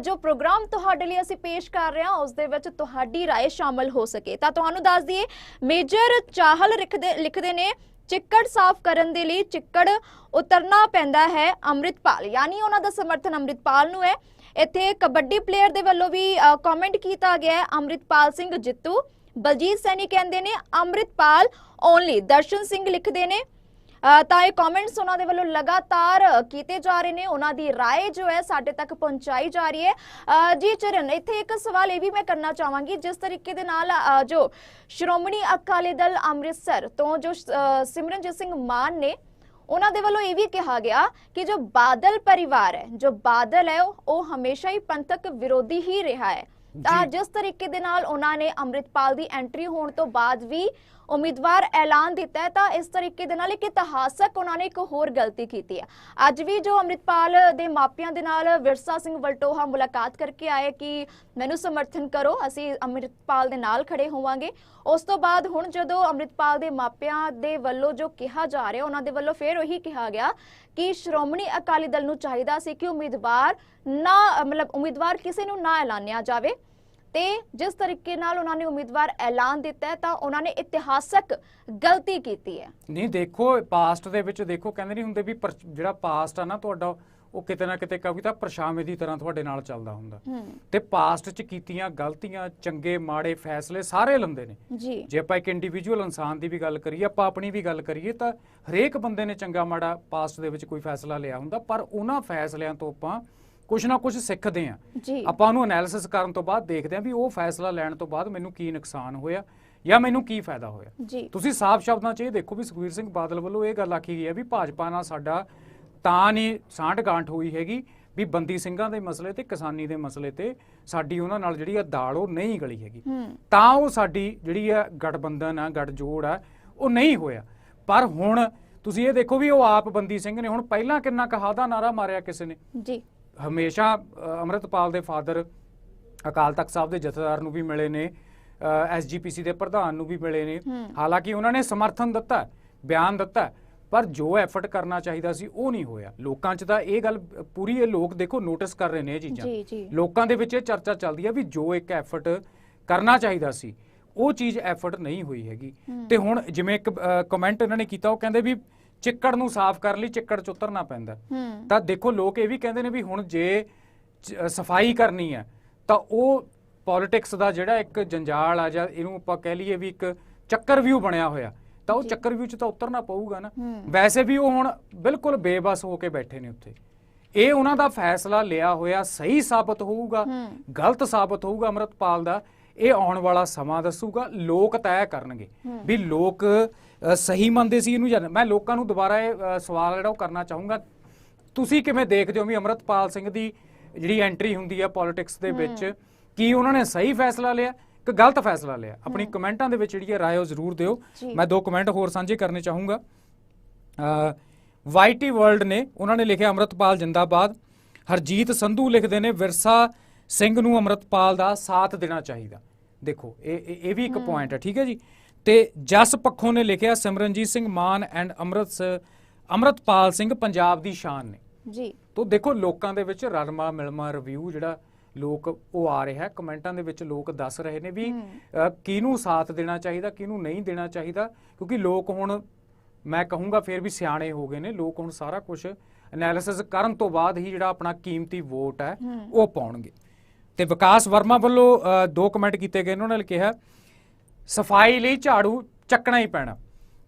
Speaker 1: ਜੋ ਪ੍ਰੋਗਰਾਮ ਤੁਹਾਡੇ ਲਈ ਅਸੀਂ ਪੇਸ਼ ਕਰ ਰਹੇ ਹਾਂ ਉਸ ਦੇ ਵਿੱਚ ਤੁਹਾਡੀ رائے ਸ਼ਾਮਲ ਹੋ ਸਕੇ। ਤਾਂ ਤੁਹਾਨੂੰ ਦੱਸ ਦਈਏ ਮੇਜਰ ਚਾਹਲ ਲਿਖਦੇ ਲਿਖਦੇ ਨੇ ਚਿੱਕੜ ਸਾਫ਼ ਕਰਨ ਦੇ ਲਈ ਚਿੱਕੜ ਉਤਰਨਾ ਪੈਂਦਾ ਹੈ ਅੰਮ੍ਰਿਤਪਾਲ। ਯਾਨੀ ਉਹਨਾਂ ਦਾ ਸਮਰਥਨ ਅੰਮ੍ਰਿਤਪਾਲ ਨੂੰ ਹੈ। ਇੱਥੇ ਕਬੱਡੀ ਪਲੇਅਰ ਦੇ ਵੱਲੋਂ ਵੀ ਕਮੈਂਟ ਕੀਤਾ ਗਿਆ ਹੈ ਅੰਮ੍ਰਿਤਪਾਲ ਸਿੰਘ ਜਿੱਤੂ। ਬਲਜੀਤ ਸੈਣੀ ਕਹਿੰਦੇ ਨੇ, ਅੰਮ੍ਰਿਤਪਾਲ ਓਨਲੀ ਦਰਸ਼ਨ ਸਿੰਘ ਲਿਖਦੇ ਨੇ ਤਾਂ ਇਹ ਕਮੈਂਟਸ ਉਹਨਾਂ ਦੇ ਵੱਲੋਂ ਲਗਾਤਾਰ ਕੀਤੇ ਜਾ ਰਹੇ ਨੇ ਉਹਨਾਂ ਦੀ رائے ਜੋ ਹੈ ਸਾਡੇ ਤੱਕ ਪਹੁੰਚਾਈ ਜਾ ਰਹੀ ਹੈ ਅ, ਜੀ ਚਰਨ ਇੱਥੇ ਇੱਕ ਸਵਾਲ ਇਹ ਵੀ ਮੈਂ ਕਰਨਾ ਚਾਹਾਂਗੀ ਜਿਸ ਤਰੀਕੇ ਦੇ ਨਾਲ ਅ, ਜੋ ਸ਼੍ਰੋਮਣੀ ਅਕਾਲੀ ਦਲ ਅੰਮ੍ਰਿਤਸਰ ਤੋਂ ਜੋ ਅ, ਸਿਮਰਨਜੀਤ ਸਿੰਘ ਮਾਨ ਨੇ ਉਹਨਾਂ ਦੇ ਵੱਲੋਂ ਇਹ ਵੀ ਕਿਹਾ ਗਿਆ ਕਿ ਜੋ ਬਾਦਲ ਪਰਿਵਾਰ ਹੈ ਜੋ ਬਾਦਲ ਹੈ ਉਹ- ਉਹ ਹਮੇਸ਼ਾ ਹੀ ਪੰਥਕ ਵਿਰੋਧੀ ਹੀ ਰਿਹਾ ਹੈ ਤਾਂ
Speaker 2: ਜੀ।
Speaker 1: ਜਿਸ ਤਰੀਕੇ ਦੇ ਨਾਲ ਉਹਨਾਂ ਨੇ ਅੰਮ੍ਰਿਤਪਾਲ ਦੀ ਐਂਟਰੀ ਹੋਣ ਤੋਂ ਬਾਅਦ ਵੀ ਉਮੀਦਵਾਰ ਐਲਾਨ ਦਿੱਤਾ ਹੈ ਤਾਂ ਇਸ ਤਰੀਕੇ ਦੇ ਨਾਲ ਇੱਕ ਇਤਿਹਾਸਕ ਉਹਨਾਂ ਨੇ ਇੱਕ ਹੋਰ ਗਲਤੀ ਕੀਤੀ ਹੈ। ਅੱਜ ਵੀ ਜੋ ਅੰਮ੍ਰਿਤਪਾਲ ਦੇ ਮਾਪਿਆਂ ਦੇ ਨਾਲ ਵਿਰਸਾ ਸਿੰਘ ਵਲਟੋਹਾ ਮੁਲਾਕਾਤ ਕਰਕੇ ਆਏ ਕਿ ਮੈਨੂੰ ਸਮਰਥਨ ਕਰੋ, ਅਸੀਂ ਅੰਮ੍ਰਿਤਪਾਲ ਦੇ ਨਾਲ ਖੜੇ ਹੋਵਾਂਗੇ। ਉਸ ਤੋਂ ਬਾਅਦ ਹੁਣ ਜਦੋਂ ਅੰਮ੍ਰਿਤਪਾਲ ਦੇ ਮਾਪਿਆਂ ਦੇ ਵੱਲੋਂ ਜੋ ਕਿਹਾ ਜਾ ਰਿਹਾ, ਉਹਨਾਂ ਦੇ ਵੱਲੋਂ ਫਿਰ ਉਹੀ ਕਿਹਾ ਗਿਆ ਕਿ ਸ਼੍ਰੋਮਣੀ ਅਕਾਲੀ ਦਲ ਨੂੰ ਚਾਹੀਦਾ ਸੀ ਕਿ ਉਮੀਦਵਾਰ ਨਾ, ਮਤਲਬ ਉਮੀਦਵਾਰ ਕਿਸੇ ਨੂੰ ਨਾ ਐਲਾਨਿਆ ਜਾਵੇ। ਤੇ ਜਿਸ ਤਰੀਕੇ ਨਾਲ ਉਹਨਾਂ ਨੇ ਉਮੀਦਵਾਰ ਐਲਾਨ ਦਿੱਤਾ ਤਾਂ ਉਹਨਾਂ ਨੇ ਇਤਿਹਾਸਕ ਗਲਤੀ ਕੀਤੀ ਹੈ।
Speaker 2: ਨਹੀਂ ਦੇਖੋ ਪਾਸਟ ਦੇ ਵਿੱਚ ਦੇਖੋ ਕਹਿੰਦੇ ਨਹੀਂ ਹੁੰਦੇ ਵੀ ਜਿਹੜਾ ਪਾਸਟ ਆ ਨਾ ਤੁਹਾਡਾ ਉਹ ਕਿਤੇ ਨਾ ਕਿਤੇ ਕਵਿਤਾ ਪਰਛਾਵੇਂ ਦੀ ਤਰ੍ਹਾਂ ਤੁਹਾਡੇ ਨਾਲ ਚੱਲਦਾ ਹੁੰਦਾ। ਤੇ ਪਾਸਟ 'ਚ ਕੀਤੀਆਂ ਗਲਤੀਆਂ ਚੰਗੇ ਮਾੜੇ ਫੈਸਲੇ ਸਾਰੇ ਲੰਦੇ ਨੇ।
Speaker 1: ਜੀ।
Speaker 2: ਜੇ ਆਪਾਂ ਇੱਕ ਇੰਡੀਵਿਜੂਅਲ ਇਨਸਾਨ ਦੀ ਵੀ ਗੱਲ ਕਰੀਏ ਆਪਾਂ ਆਪਣੀ ਵੀ ਗੱਲ ਕਰੀਏ ਤਾਂ ਹਰੇਕ ਬੰਦੇ ਨੇ ਚੰਗਾ ਮਾੜਾ ਪਾਸਟ ਦੇ ਵਿੱਚ ਕੋਈ ਫੈਸਲਾ ਲਿਆ ਹੁੰਦਾ ਪਰ ਉਹਨਾਂ ਫੈਸਲਿਆਂ ਤੋਂ ਆਪਾਂ ਕੁਝ ਨਾ ਕੁਝ ਸਿੱਖਦੇ ਆਂ। ਆਪਾਂ ਉਹਨੂੰ ਐਨਾਲਿਸਿਸ ਕਰਨ ਤੋਂ ਬਾਅਦ ਦੇਖਦੇ ਆਂ ਵੀ ਉਹ ਫੈਸਲਾ ਲੈਣ ਤੋਂ ਬਾਅਦ ਮੈਨੂੰ ਕੀ ਨੁਕਸਾਨ ਹੋਇਆ ਜਾਂ ਮੈਨੂੰ ਕੀ ਫਾਇਦਾ ਹੋਇਆ। ਤੁਸੀਂ ਸਾਫ਼ ਸ਼ਬਦਾਂ 'ਚ ਇਹ ਦੇਖੋ ਵੀ ਸੁਖਬੀਰ ਸਿੰਘ ਬਾਦਲ ਵੱਲੋਂ ਇਹ ਗੱਲ ਆਖੀ ਗਈ ਹੈ ਵੀ ਭਾਜਪਾ ਨਾਲ ਸਾਡਾ ਤਾਂ ਨਹੀਂ ਸਾਂਢ ਗਾਂਠ ਹੋਈ ਹੈਗੀ ਵੀ ਬੰਦੀ ਸਿੰਘਾਂ ਦੇ ਮਸਲੇ ਤੇ ਕਿਸਾਨੀ ਦੇ ਮਸਲੇ ਤੇ ਸਾਡੀ ਉਹਨਾਂ ਨਾਲ ਜਿਹੜੀ ਆ ਦਾਲ ਉਹ ਨਹੀਂ ਗਲੀ ਹੈਗੀ। ਤਾਂ ਉਹ ਸਾਡੀ ਜਿਹੜੀ ਆ ਗਠਬੰਧਨ ਆ ਗੱਠਜੋੜ ਆ ਉਹ ਨਹੀਂ ਹੋਇਆ। ਪਰ ਹੁਣ ਤੁਸੀਂ ਇਹ ਦੇਖੋ ਵੀ ਉਹ ਆਪ ਬੰਦੀ ਸਿੰਘ ਨੇ ਹੁਣ ਪਹਿਲਾਂ ਕਿੰਨਾ ਕਹਾਦਾ ਨਾਰਾ ਮਾਰਿਆ ਕਿਸੇ ਨੇ।
Speaker 1: ਜੀ।
Speaker 2: ਹਮੇਸ਼ਾ ਅੰਮ੍ਰਿਤਪਾਲ ਦੇ ਫਾਦਰ ਅਕਾਲ ਤਖਤ ਸਾਹਿਬ ਦੇ ਜਥੇਦਾਰ ਨੂੰ ਵੀ ਮਿਲੇ ਨੇ ਐਸਜੀਪੀਸੀ ਦੇ ਪ੍ਰਧਾਨ ਨੂੰ ਵੀ ਮਿਲੇ ਨੇ। ਹਾਲਾਂਕਿ ਉਹਨਾਂ ਨੇ ਸਮਰਥਨ ਦਿੱਤਾ ਬਿਆਨ ਦਿੱਤਾ ਪਰ ਜੋ ਐਫਰਟ ਕਰਨਾ ਚਾਹੀਦਾ ਸੀ ਉਹ ਨਹੀਂ ਹੋਇਆ। ਲੋਕਾਂ 'ਚ ਤਾਂ ਇਹ ਗੱਲ ਪੂਰੀ ਇਹ ਲੋਕ ਦੇਖੋ ਨੋਟਿਸ ਕਰ ਰਹੇ ਨੇ ਇਹ ਚੀਜ਼ਾਂ। ਲੋਕਾਂ ਦੇ ਵਿੱਚ ਇਹ ਚਰਚਾ ਚੱਲਦੀ ਹੈ ਵੀ ਜੋ ਇੱਕ ਐਫਰਟ ਕਰਨਾ ਚਾਹੀਦਾ ਸੀ ਉਹ ਚੀਜ਼ ਐਫਰਟ ਨਹੀਂ ਹੋਈ ਹੈਗੀ। ਤੇ ਹੁਣ ਜਿਵੇਂ ਇੱਕ ਕਮੈਂਟ ਇਹਨਾਂ ਨੇ ਕੀਤਾ ਉਹ ਕਹਿੰਦੇ ਵੀ ਚਿੱਕੜ ਨੂੰ ਸਾਫ਼ ਕਰਨ ਲਈ ਚਿੱਕੜ 'ਚ ਉਤਰਨਾ ਪੈਂਦਾ ਤਾਂ ਦੇਖੋ ਲੋਕ ਇਹ ਵੀ ਕਹਿੰਦੇ ਨੇ ਵੀ ਹੁਣ ਜੇ ਸਫ਼ਾਈ ਕਰਨੀ ਹੈ ਤਾਂ ਉਹ ਪੋਲਿਟਿਕਸ ਦਾ ਜਿਹੜਾ ਇੱਕ ਜੰਜਾਲ ਆ ਜਾਂ ਇਹਨੂੰ ਆਪਾਂ ਕਹਿ ਲਈਏ ਵੀ ਇੱਕ ਚੱਕਰ ਵਿਊ ਬਣਿਆ ਹੋਇਆ ਤਾਂ ਉਹ। ਚੱਕਰ ਵਿਊ 'ਚ ਤਾਂ ਉਤਰਨਾ ਪਊਗਾ ਨਾ। ਵੈਸੇ ਵੀ ਉਹ ਹੁਣ ਬਿਲਕੁਲ ਬੇਬਸ ਹੋ ਕੇ ਬੈਠੇ ਨੇ ਉੱਥੇ ਇਹ ਉਹਨਾਂ ਦਾ ਫੈਸਲਾ ਲਿਆ ਹੋਇਆ ਸਹੀ ਸਾਬਤ ਹੋਊਗਾ। ਗਲਤ ਸਾਬਤ ਹੋਊਗਾ ਅਮਰਤਪਾਲ ਦਾ ਇਹ ਆਉਣ ਵਾਲਾ ਸਮਾਂ ਦੱਸੂਗਾ ਲੋਕ ਤੈਅ ਕਰਨਗੇ। ਵੀ ਲੋਕ ਸਹੀ ਮੰਨਦੇ ਸੀ ਇਹਨੂੰ ਜਾਂ। ਮੈਂ ਲੋਕਾਂ ਨੂੰ ਦੁਬਾਰਾ ਇਹ ਸਵਾਲ ਜਿਹੜਾ ਉਹ ਕਰਨਾ ਚਾਹੂੰਗਾ। ਤੁਸੀਂ ਕਿਵੇਂ ਦੇਖਦੇ ਹੋ ਵੀ ਅਮਰਤਪਾਲ ਸਿੰਘ ਦੀ ਜਿਹੜੀ ਐਂਟਰੀ ਹੁੰਦੀ ਹੈ ਪੋਲਿਟਿਕਸ ਦੇ ਵਿੱਚ ਕੀ ਉਹਨਾਂ ਨੇ ਸਹੀ ਫੈਸਲਾ ਲਿਆ? ਕਿ ਗਲਤ ਫੈਸਲਾ ਲਿਆ। ਆਪਣੀ ਕਮੈਂਟਾਂ ਦੇ ਵਿੱਚ ਜਿਹੜੀ ਹੈ ਰਾਏ ਉਹ ਜ਼ਰੂਰ ਦਿਓ। ਮੈਂ ਦੋ ਕਮੈਂਟ ਹੋਰ ਸਾਂਝੇ ਕਰਨੇ ਚਾਹੂੰਗਾ। ਵਾਈਟੀ ਵਰਲਡ ਨੇ ਉਹਨਾਂ ਨੇ ਲਿਖਿਆ ਅਮਰਤਪਾਲ ਜਿੰਦਾਬਾਦ। ਹਰਜੀਤ ਸੰਧੂ ਲਿਖਦੇ ਨੇ ਵਿਰਸਾ ਸਿੰਘ ਨੂੰ ਅਮਰਤਪਾਲ ਦਾ ਸਾਥ ਦੇਣਾ ਚਾਹੀਦਾ। ਦੇਖੋ ਇਹ ਇਹ ਵੀ ਇੱਕ ਪੁਆਇੰਟ ਹੈ ਠੀਕ ਹੈ ਜੀ? ਤੇ ਜਸ ਪੱਖੋਂ ਨੇ ਲਿਖਿਆ ਸਿਮਰਨਜੀਤ ਸਿੰਘ ਮਾਨ ਐਂਡ ਅੰਮ੍ਰਿਤ ਅਮਰਤਪਾਲ ਸਿੰਘ ਪੰਜਾਬ ਦੀ ਸ਼ਾਨ ਨੇ।
Speaker 1: ਜੀ।
Speaker 2: ਤੋ ਦੇਖੋ ਲੋਕਾਂ ਦੇ ਵਿੱਚ ਰਲਮਾ ਮਿਲਮਾ ਰਿਵਿਊ ਜਿਹੜਾ ਲੋਕ ਉਹ ਆ ਰਿਹਾ ਹੈ ਕਮੈਂਟਾਂ ਦੇ ਵਿੱਚ ਲੋਕ ਦੱਸ ਰਹੇ ਨੇ ਵੀ ਕਿਹਨੂੰ ਸਾਥ ਦੇਣਾ ਚਾਹੀਦਾ ਕਿਹਨੂੰ ਨਹੀਂ ਦੇਣਾ ਚਾਹੀਦਾ ਕਿਉਂਕਿ ਲੋਕ ਹੁਣ ਮੈਂ ਕਹੂੰਗਾ ਫਿਰ ਵੀ ਸਿਆਣੇ ਹੋ ਗਏ ਨੇ ਲੋਕ ਹੁਣ ਸਾਰਾ ਕੁਝ ਐਨਾਲਿਸਿਸ ਕਰਨ ਤੋਂ ਬਾਅਦ ਹੀ ਜਿਹੜਾ ਆਪਣਾ ਕੀਮਤੀ ਵੋਟ ਹੈ। ਉਹ ਪਾਉਣਗੇ। ਤੇ ਵਿਕਾਸ ਵਰਮਾ ਵੱਲੋਂ ਦੋ ਕਮੈਂਟ ਕੀਤੇ ਗਏ ਉਹਨਾਂ ਨੇ ਕਿਹਾ ਸਫਾਈ ਲਈ ਝਾੜੂ ਚੱਕਣਾ ਹੀ ਪੈਣਾ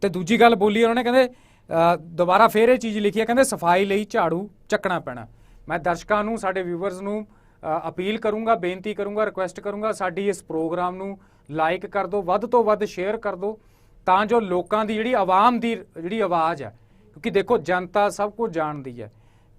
Speaker 2: ਤੇ ਦੂਜੀ ਗੱਲ ਬੋਲੀ ਉਹਨਾਂ ਨੇ ਕਹਿੰਦੇ ਅ, ਦੁਬਾਰਾ ਫੇਰ ਇਹ ਚੀਜ਼ ਲਿਖੀ ਹੈ ਕਹਿੰਦੇ ਸਫਾਈ ਲਈ ਝਾੜੂ ਚੱਕਣਾ ਪੈਣਾ ਮੈਂ ਦਰਸ਼ਕਾਂ ਨੂੰ ਸਾਡੇ ਵਿਊਅਰਸ ਨੂੰ ਅ, ਅਪੀਲ ਕਰੂੰਗਾ ਬੇਨਤੀ ਕਰੂੰਗਾ ਰਿਕੁਐਸਟ ਕਰੂੰਗਾ ਸਾਡੀ ਇਸ ਪ੍ਰੋਗਰਾਮ ਨੂੰ ਲਾਈਕ ਕਰ ਦਿਓ ਵੱਧ ਤੋਂ ਵੱਧ ਸ਼ੇਅਰ ਕਰ ਦਿਓ ਤਾਂ ਜੋ ਲੋਕਾਂ ਦੀ ਜਿਹੜੀ ਆਵਾਮ ਦੀ ਜਿਹੜੀ ਆਵਾਜ਼ ਹੈ ਕਿਉਂਕਿ ਦੇਖੋ ਜਨਤਾ ਸਭ ਕੁਝ ਜਾਣਦੀ ਹੈ